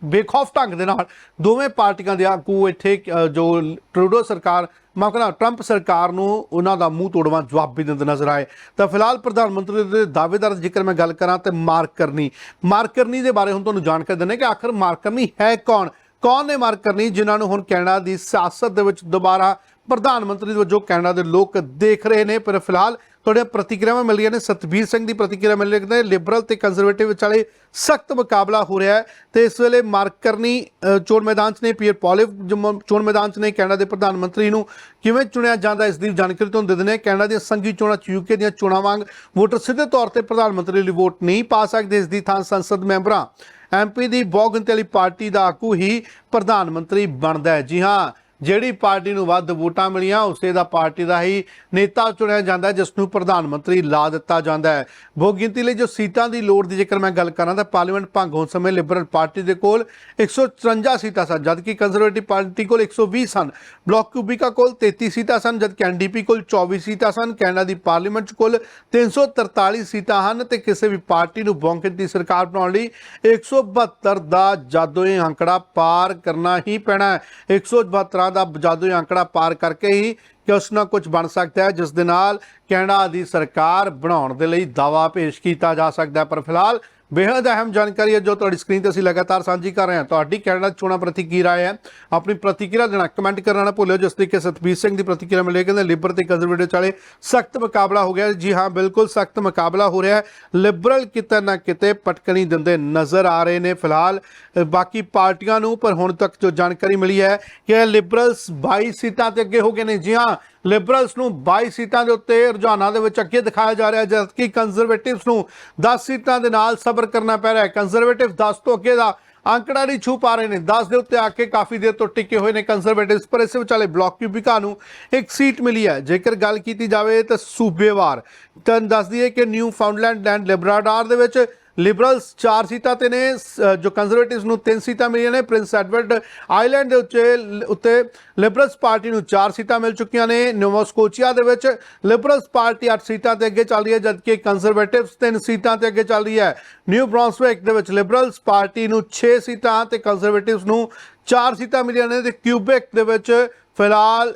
Speaker 1: ਬੇਖੌਫ ਢੰਗ ਦੇ ਨਾਲ ਦੋਵੇਂ ਪਾਰਟੀਆਂ ਦੇ ਆਗੂ ਇੱਥੇ ਜੋ ਟਰੂਡੋ ਸਰਕਾਰ ਮੈਂ ਟਰੰਪ ਸਰਕਾਰ ਨੂੰ ਉਹਨਾਂ ਦਾ ਮੂੰਹ ਤੋੜਵਾ ਜਵਾਬ ਵੀ ਦਿੰਦੇ ਨਜ਼ਰ ਆਏ। ਤਾਂ ਫਿਲਹਾਲ ਪ੍ਰਧਾਨ ਮੰਤਰੀ ਦੇ ਦਾਅਵੇਦਾਰ ਦਾ ਜ਼ਿਕਰ ਮੈਂ ਗੱਲ ਕਰਾਂ ਤੇ ਮਾਰਕ ਕਰਨੀ। ਮਾਰਕ ਕਰਨੀ ਦੇ ਬਾਰੇ ਹੁਣ ਤੁਹਾਨੂੰ ਜਾਣਕਾਰੀ ਦਿੰਦੇ ਕਿ ਆਖਰ ਮਾਰਕ ਕਰਨੀ ਹੈ ਕੌਣ? ਕੌਣ ਨੇ ਮਾਰਕ ਕਰਨੀ, ਜਿਨ੍ਹਾਂ ਨੂੰ ਹੁਣ ਕੈਨੇਡਾ ਦੀ ਸਿਆਸਤ ਦੇ ਵਿੱਚ ਦੁਬਾਰਾ ਪ੍ਰਧਾਨ ਮੰਤਰੀ ਵਜੋਂ ਕੈਨੇਡਾ ਦੇ ਲੋਕ ਦੇਖ ਰਹੇ ਨੇ, ਪਰ ਫਿਲਹਾਲ ਤੁਹਾਡੀਆਂ ਪ੍ਰਤੀਕਿਰਿਆਵਾਂ ਮਿਲ ਰਹੀਆਂ ਨੇ। ਸਤਬੀਰ ਸਿੰਘ ਦੀ ਪ੍ਰਤੀਕਿਰਿਆ ਮਿਲ ਰਹੀ ਹੈ। ਲਿਬਰਲ ਤੇ ਕੰਜ਼ਰਵੇਟਿਵ ਵਿਚਾਲੇ ਸਖਤ ਮੁਕਾਬਲਾ ਹੋ ਰਿਹਾ ਹੈ ਤੇ ਇਸ ਵੇਲੇ ਮਾਰਕਰਨੀ ਚੋਣ ਮੈਦਾਨ 'ਚ ਨੇ, ਪੀਅਰ ਪੋਲਿਵ ਜਮ- ਚੋਣ ਮੈਦਾਨ 'ਚ ਨੇ। ਕੈਨੇਡਾ ਦੇ ਪ੍ਰਧਾਨ ਮੰਤਰੀ ਨੂੰ ਕਿਵੇਂ ਚੁਣਿਆ ਜਾਂਦਾ ਇਸ ਦੀ ਜਾਣਕਾਰੀ ਤੁਹਾਨੂੰ ਦੇ ਦਿੰਦੇ ਹਾਂ। ਕੈਨੇਡਾ ਦੀਆਂ ਸੰਘੀ ਚੋਣਾਂ 'ਚ ਯੂਕੇ ਦੀਆਂ ਚੋਣਾਂ ਵਾਂਗ ਵੋਟਰ ਸਿੱਧੇ ਤੌਰ ਤੇ ਪ੍ਰਧਾਨ ਮੰਤਰੀ ਲਈ ਵੋਟ ਨਹੀਂ ਪਾ ਸਕਦੇ, ਇਸ ਦੀ ਥਾਂ ਸੰਸਦ ਮੈਂਬਰਾਂ। ਐਮਪੀ ਦੀ ਬਹੁਗਿਣਤੀ ਵਾਲੀ ਪਾਰਟੀ ਦਾ ਆਗੂ ਹੀ ਪ੍ਰਧਾਨ ਮੰਤਰੀ ਬਣਦਾ ਹੈ। ਜੀ ਹਾਂ ਜਿਹੜੀ ਪਾਰਟੀ ਨੂੰ ਵੱਧ ਵੋਟਾਂ ਮਿਲੀਆਂ, ਉਸੇ ਦਾ ਪਾਰਟੀ ਦਾ ਹੀ ਨੇਤਾ ਚੁਣਿਆ ਜਾਂਦਾ ਜਿਸ ਨੂੰ ਪ੍ਰਧਾਨ ਮੰਤਰੀ ਲਾ ਦਿੱਤਾ ਜਾਂਦਾ ਹੈ। ਬਹੁਗਿਣਤੀ ਲਈ ਜੋ ਸੀਟਾਂ ਦੀ ਲੋੜ ਦੀ ਜੇਕਰ ਮੈਂ ਗੱਲ ਕਰਾਂ ਤਾਂ ਪਾਰਲੀਮੈਂਟ ਭੰਗ ਹੋਣ ਸਮੇਂ ਲਿਬਰਲ ਪਾਰਟੀ ਦੇ ਕੋਲ 154 ਸੀਟਾਂ ਸਨ, ਜਦਕਿ ਕੰਜ਼ਰਵੇਟਿਵ ਪਾਰਟੀ ਕੋਲ 120 ਸਨ। ਬਲਾਕ ਕਿਊਬਿਕਾ ਕੋਲ 33 ਸੀਟਾਂ ਸਨ, ਜਦਕਿ ਐਨਡੀਪੀ ਕੋਲ 24 ਸੀਟਾਂ ਸਨ ਕੈਨੇਡਾ ਦੀ ਪਾਰਲੀਮੈਂਟ 'ਚ ਕੁੱਲ 343 ਸੀਟਾਂ ਹਨ ਤੇ ਕਿਸੇ ਵੀ ਪਾਰਟੀ ਨੂੰ ਬਹੁਗਿਣਤੀ ਸਰਕਾਰ ਬਣਾਉਣ ਲਈ 172 ਦਾ ਜਾਦੋਈ ਅੰਕੜਾ ਪਾਰ ਕਰਨਾ ਹੀ ਪੈਣਾ ਹੈ। 172 ਦਾ ਜਾਦੋਈ ਅੰਕੜਾ ਪਾਰ ਕਰਕੇ ਹੀ ਕਿ ਉਸ ਨਾਲ ਕੁਝ ਬਣ ਸਕਦਾ ਹੈ, ਜਿਸ ਦੇ ਨਾਲ ਕੈਨੇਡਾ ਦੀ ਸਰਕਾਰ ਬਣਾਉਣ ਦੇ ਲਈ ਦਾਵਾ ਪੇਸ਼ ਕੀਤਾ ਜਾ ਸਕਦਾ ਹੈ। ਪਰ ਫਿਲਹਾਲ ਬੇहद ਅਹਿਮ ਜਾਣਕਾਰੀ ਹੈ ਜੋ ਤੁਹਾਡੀ ਸਕਰੀਨ ਤੇ ਅਸੀਂ ਲਗਾਤਾਰ ਸਾਂਝੀ ਕਰ ਰਹੇ ਹਾਂ। ਤੁਹਾਡੀ ਕੈਨੇਡਾ ਚੋਣਾਂ ਪ੍ਰਤੀ ਕੀ ਰਾਏ ਹੈ ਆਪਣੀ ਪ੍ਰਤੀਕਿਰਿਆ ਦੇਣਾ ਕਮੈਂਟ ਕਰਨਾ ਨਾ ਭੁੱਲਿਓ, ਜਿਸ ਤਰੀਕੇ ਸਤਬੀਰ ਸਿੰਘ ਦੀ ਪ੍ਰਤੀਕਿਰਿਆ ਮਿਲੇ, ਕਹਿੰਦੇ ਲਿਬਰ ਤੇ ਕੰਜ਼ਰਵੇਟਿਵ ਚਾਲੇ ਸਖਤ ਮੁਕਾਬਲਾ ਹੋ ਗਿਆ। ਜੀ ਹਾਂ, ਬਿਲਕੁਲ ਸਖਤ ਮੁਕਾਬਲਾ ਹੋ ਰਿਹਾ ਹੈ। ਲਿਬਰਲ ਕਿਤੇ ਨਾ ਕਿਤੇ ਪਟਕਣੀ ਦਿੰਦੇ ਨਜ਼ਰ ਆ ਰਹੇ ਨੇ ਫਿਲਹਾਲ। ਬਾਕੀ ਪਾਰਟੀਆਂ ਨੂੰ, ਪਰ ਹੁਣ ਤੱਕ ਜੋ ਜਾਣਕਾਰੀ ਮਿਲੀ ਹੈ ਕਿ ਲਿਬਰਲਸ 22 ਸੀਟਾਂ ਤੇ ਅੱਗੇ ਹੋ ਗਏ ਨੇ। ਜੀ ਹਾਂ ਲਿਬਰਲਸ ਨੂੰ 22 ਸੀਟਾਂ ਦੇ ਉੱਤੇ ਰੁਝਾਨਾਂ ਦੇ ਵਿੱਚ ਅੱਗੇ ਦਿਖਾਇਆ ਜਾ ਰਿਹਾ, ਜਦਕਿ ਕੰਜ਼ਰਵੇਟਿਵਸ ਨੂੰ 10 ਸੀਟਾਂ ਦੇ ਨਾਲ ਸਬਰ ਕਰਨਾ ਪੈ ਰਿਹਾ ਹੈ। ਕੰਜ਼ਰਵੇਟਿਵ 10 ਤੋਂ ਅੱਗੇ ਦਾ ਅੰਕੜਾ ਨਹੀਂ ਛੂ ਪਾ ਰਹੇ ਨੇ। 10 ਦੇ ਉੱਤੇ ਆ ਕੇ ਕਾਫੀ ਦੇਰ ਤੋਂ ਟਿਕੇ ਹੋਏ ਨੇ ਕੰਜ਼ਰਵੇਟਿਵਸ ਪਰ ਇਸ ਵਿਚਾਲੇ ਬਲਾਕ ਕਿਊਬਿਕਾ ਨੂੰ ਇੱਕ ਸੀਟ ਮਿਲੀ ਹੈ। ਜੇਕਰ ਗੱਲ ਕੀਤੀ ਜਾਵੇ ਤਾਂ ਸੂਬੇਵਾਰ। ਤਾਂ ਦੱਸਦੀ ਹੈ ਕਿ ਨਿਊ ਫਾਊਂਡਲੈਂਡ ਲੈਂਡ ਲਿਬਰਾਡਾਰ ਦੇ ਵਿੱਚ ਲਿਬਰਲਸ 4 ਸੀਟਾਂ ਤੇ ਨੇ, ਸ- ਜੋ ਕੰਜ਼ਰਵੇਟਿਵਸ ਨੂੰ 3 ਸੀਟਾਂ ਮਿਲੀਆਂ ਨੇ ਪ੍ਰਿੰਸ ਐਡਵਰਡ ਆਈਲੈਂਡ ਦੇ ਉੱਤੇ ਉੱਤੇ ਲਿਬਰਲਸ ਪਾਰਟੀ ਨੂੰ 4 ਸੀਟਾਂ ਮਿਲ ਚੁੱਕੀਆਂ ਨੇ ਨੋਵਾ ਸਕੋਚੀਆ ਦੇ ਵਿੱਚ ਲਿਬਰਲਸ ਪਾਰਟੀ 8 ਸੀਟਾਂ ਤੇ ਅੱਗੇ ਚੱਲ ਰਹੀ ਹੈ, ਜਦਕਿ ਕੰਜ਼ਰਵੇਟਿਵਸ 3 ਸੀਟਾਂ ਤੇ ਅੱਗੇ ਚੱਲ ਰਹੀ ਹੈ। ਨਿਊ ਬ੍ਰਾਂਸਵਿਕ ਦੇ ਵਿੱਚ ਲਿਬਰਲਸ ਪਾਰਟੀ ਨੂੰ 6 ਸੀਟਾਂ ਤੇ ਕੰਜ਼ਰਵੇਟਿਵਸ ਨੂੰ 4 ਸੀਟਾਂ ਮਿਲੀਆਂ ਨੇ, ਤੇ ਕਿਊਬਿਕ ਦੇ ਵਿੱਚ ਫਿਲਹਾਲ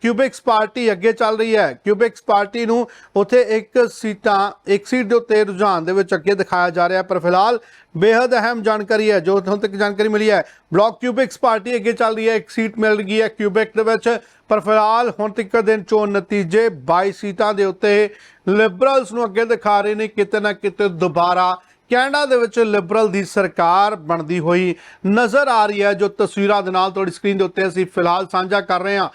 Speaker 1: ਕਿਊਬਿਕਸ ਪਾਰਟੀ ਅੱਗੇ ਚੱਲ ਰਹੀ ਹੈ। ਕਿਊਬਿਕਸ ਪਾਰਟੀ ਨੂੰ ਉੱਥੇ ਇੱਕ ਸੀਟਾਂ, ਇੱਕ ਸੀਟ ਦੇ ਉੱਤੇ ਰੁਝਾਨ ਦੇ ਵਿੱਚ ਅੱਗੇ ਦਿਖਾਇਆ ਜਾ ਰਿਹਾ ਪਰ ਫਿਲਹਾਲ ਬੇहद ਅਹਿਮ ਜਾਣਕਾਰੀ ਹੈ, ਜੋ ਹੁਣ ਤੱਕ ਜਾਣਕਾਰੀ ਮਿਲੀ ਹੈ। ਬਲਾਕ ਕਿਊਬਿਕਸ ਪਾਰਟੀ ਅੱਗੇ ਚੱਲ ਰਹੀ ਹੈ, ਇੱਕ ਸੀਟ ਮਿਲ ਗਈ ਹੈ ਕਿਊਬਿਕ ਦੇ ਵਿੱਚ, ਪਰ ਫਿਲਹਾਲ ਹੁਣ ਤੱਕ ਦਿਨ ਚੋਣ ਨਤੀਜੇ 22 ਸੀਟਾਂ ਦੇ ਉੱਤੇ ਲਿਬਰਲਸ ਨੂੰ ਅੱਗੇ ਦਿਖਾ ਰਹੇ ਨੇ, ਕਿਤੇ ਨਾ ਕਿਤੇ ਦੁਬਾਰਾ ਕੈਨੇਡਾ ਦੇ ਵਿੱਚ ਲਿਬਰਲ ਦੀ ਸਰਕਾਰ ਬਣਦੀ ਹੋਈ ਨਜ਼ਰ ਆ ਰਹੀ ਹੈ, ਜੋ ਤਸਵੀਰਾਂ ਦੇ ਨਾਲ ਤੁਹਾਡੀ ਸਕਰੀਨ ਦੇ ਉੱਤੇ ਅਸੀਂ ਫਿਲਹਾਲ ਸਾਂਝਾ ਕਰ ਰਹੇ ਹਾਂ।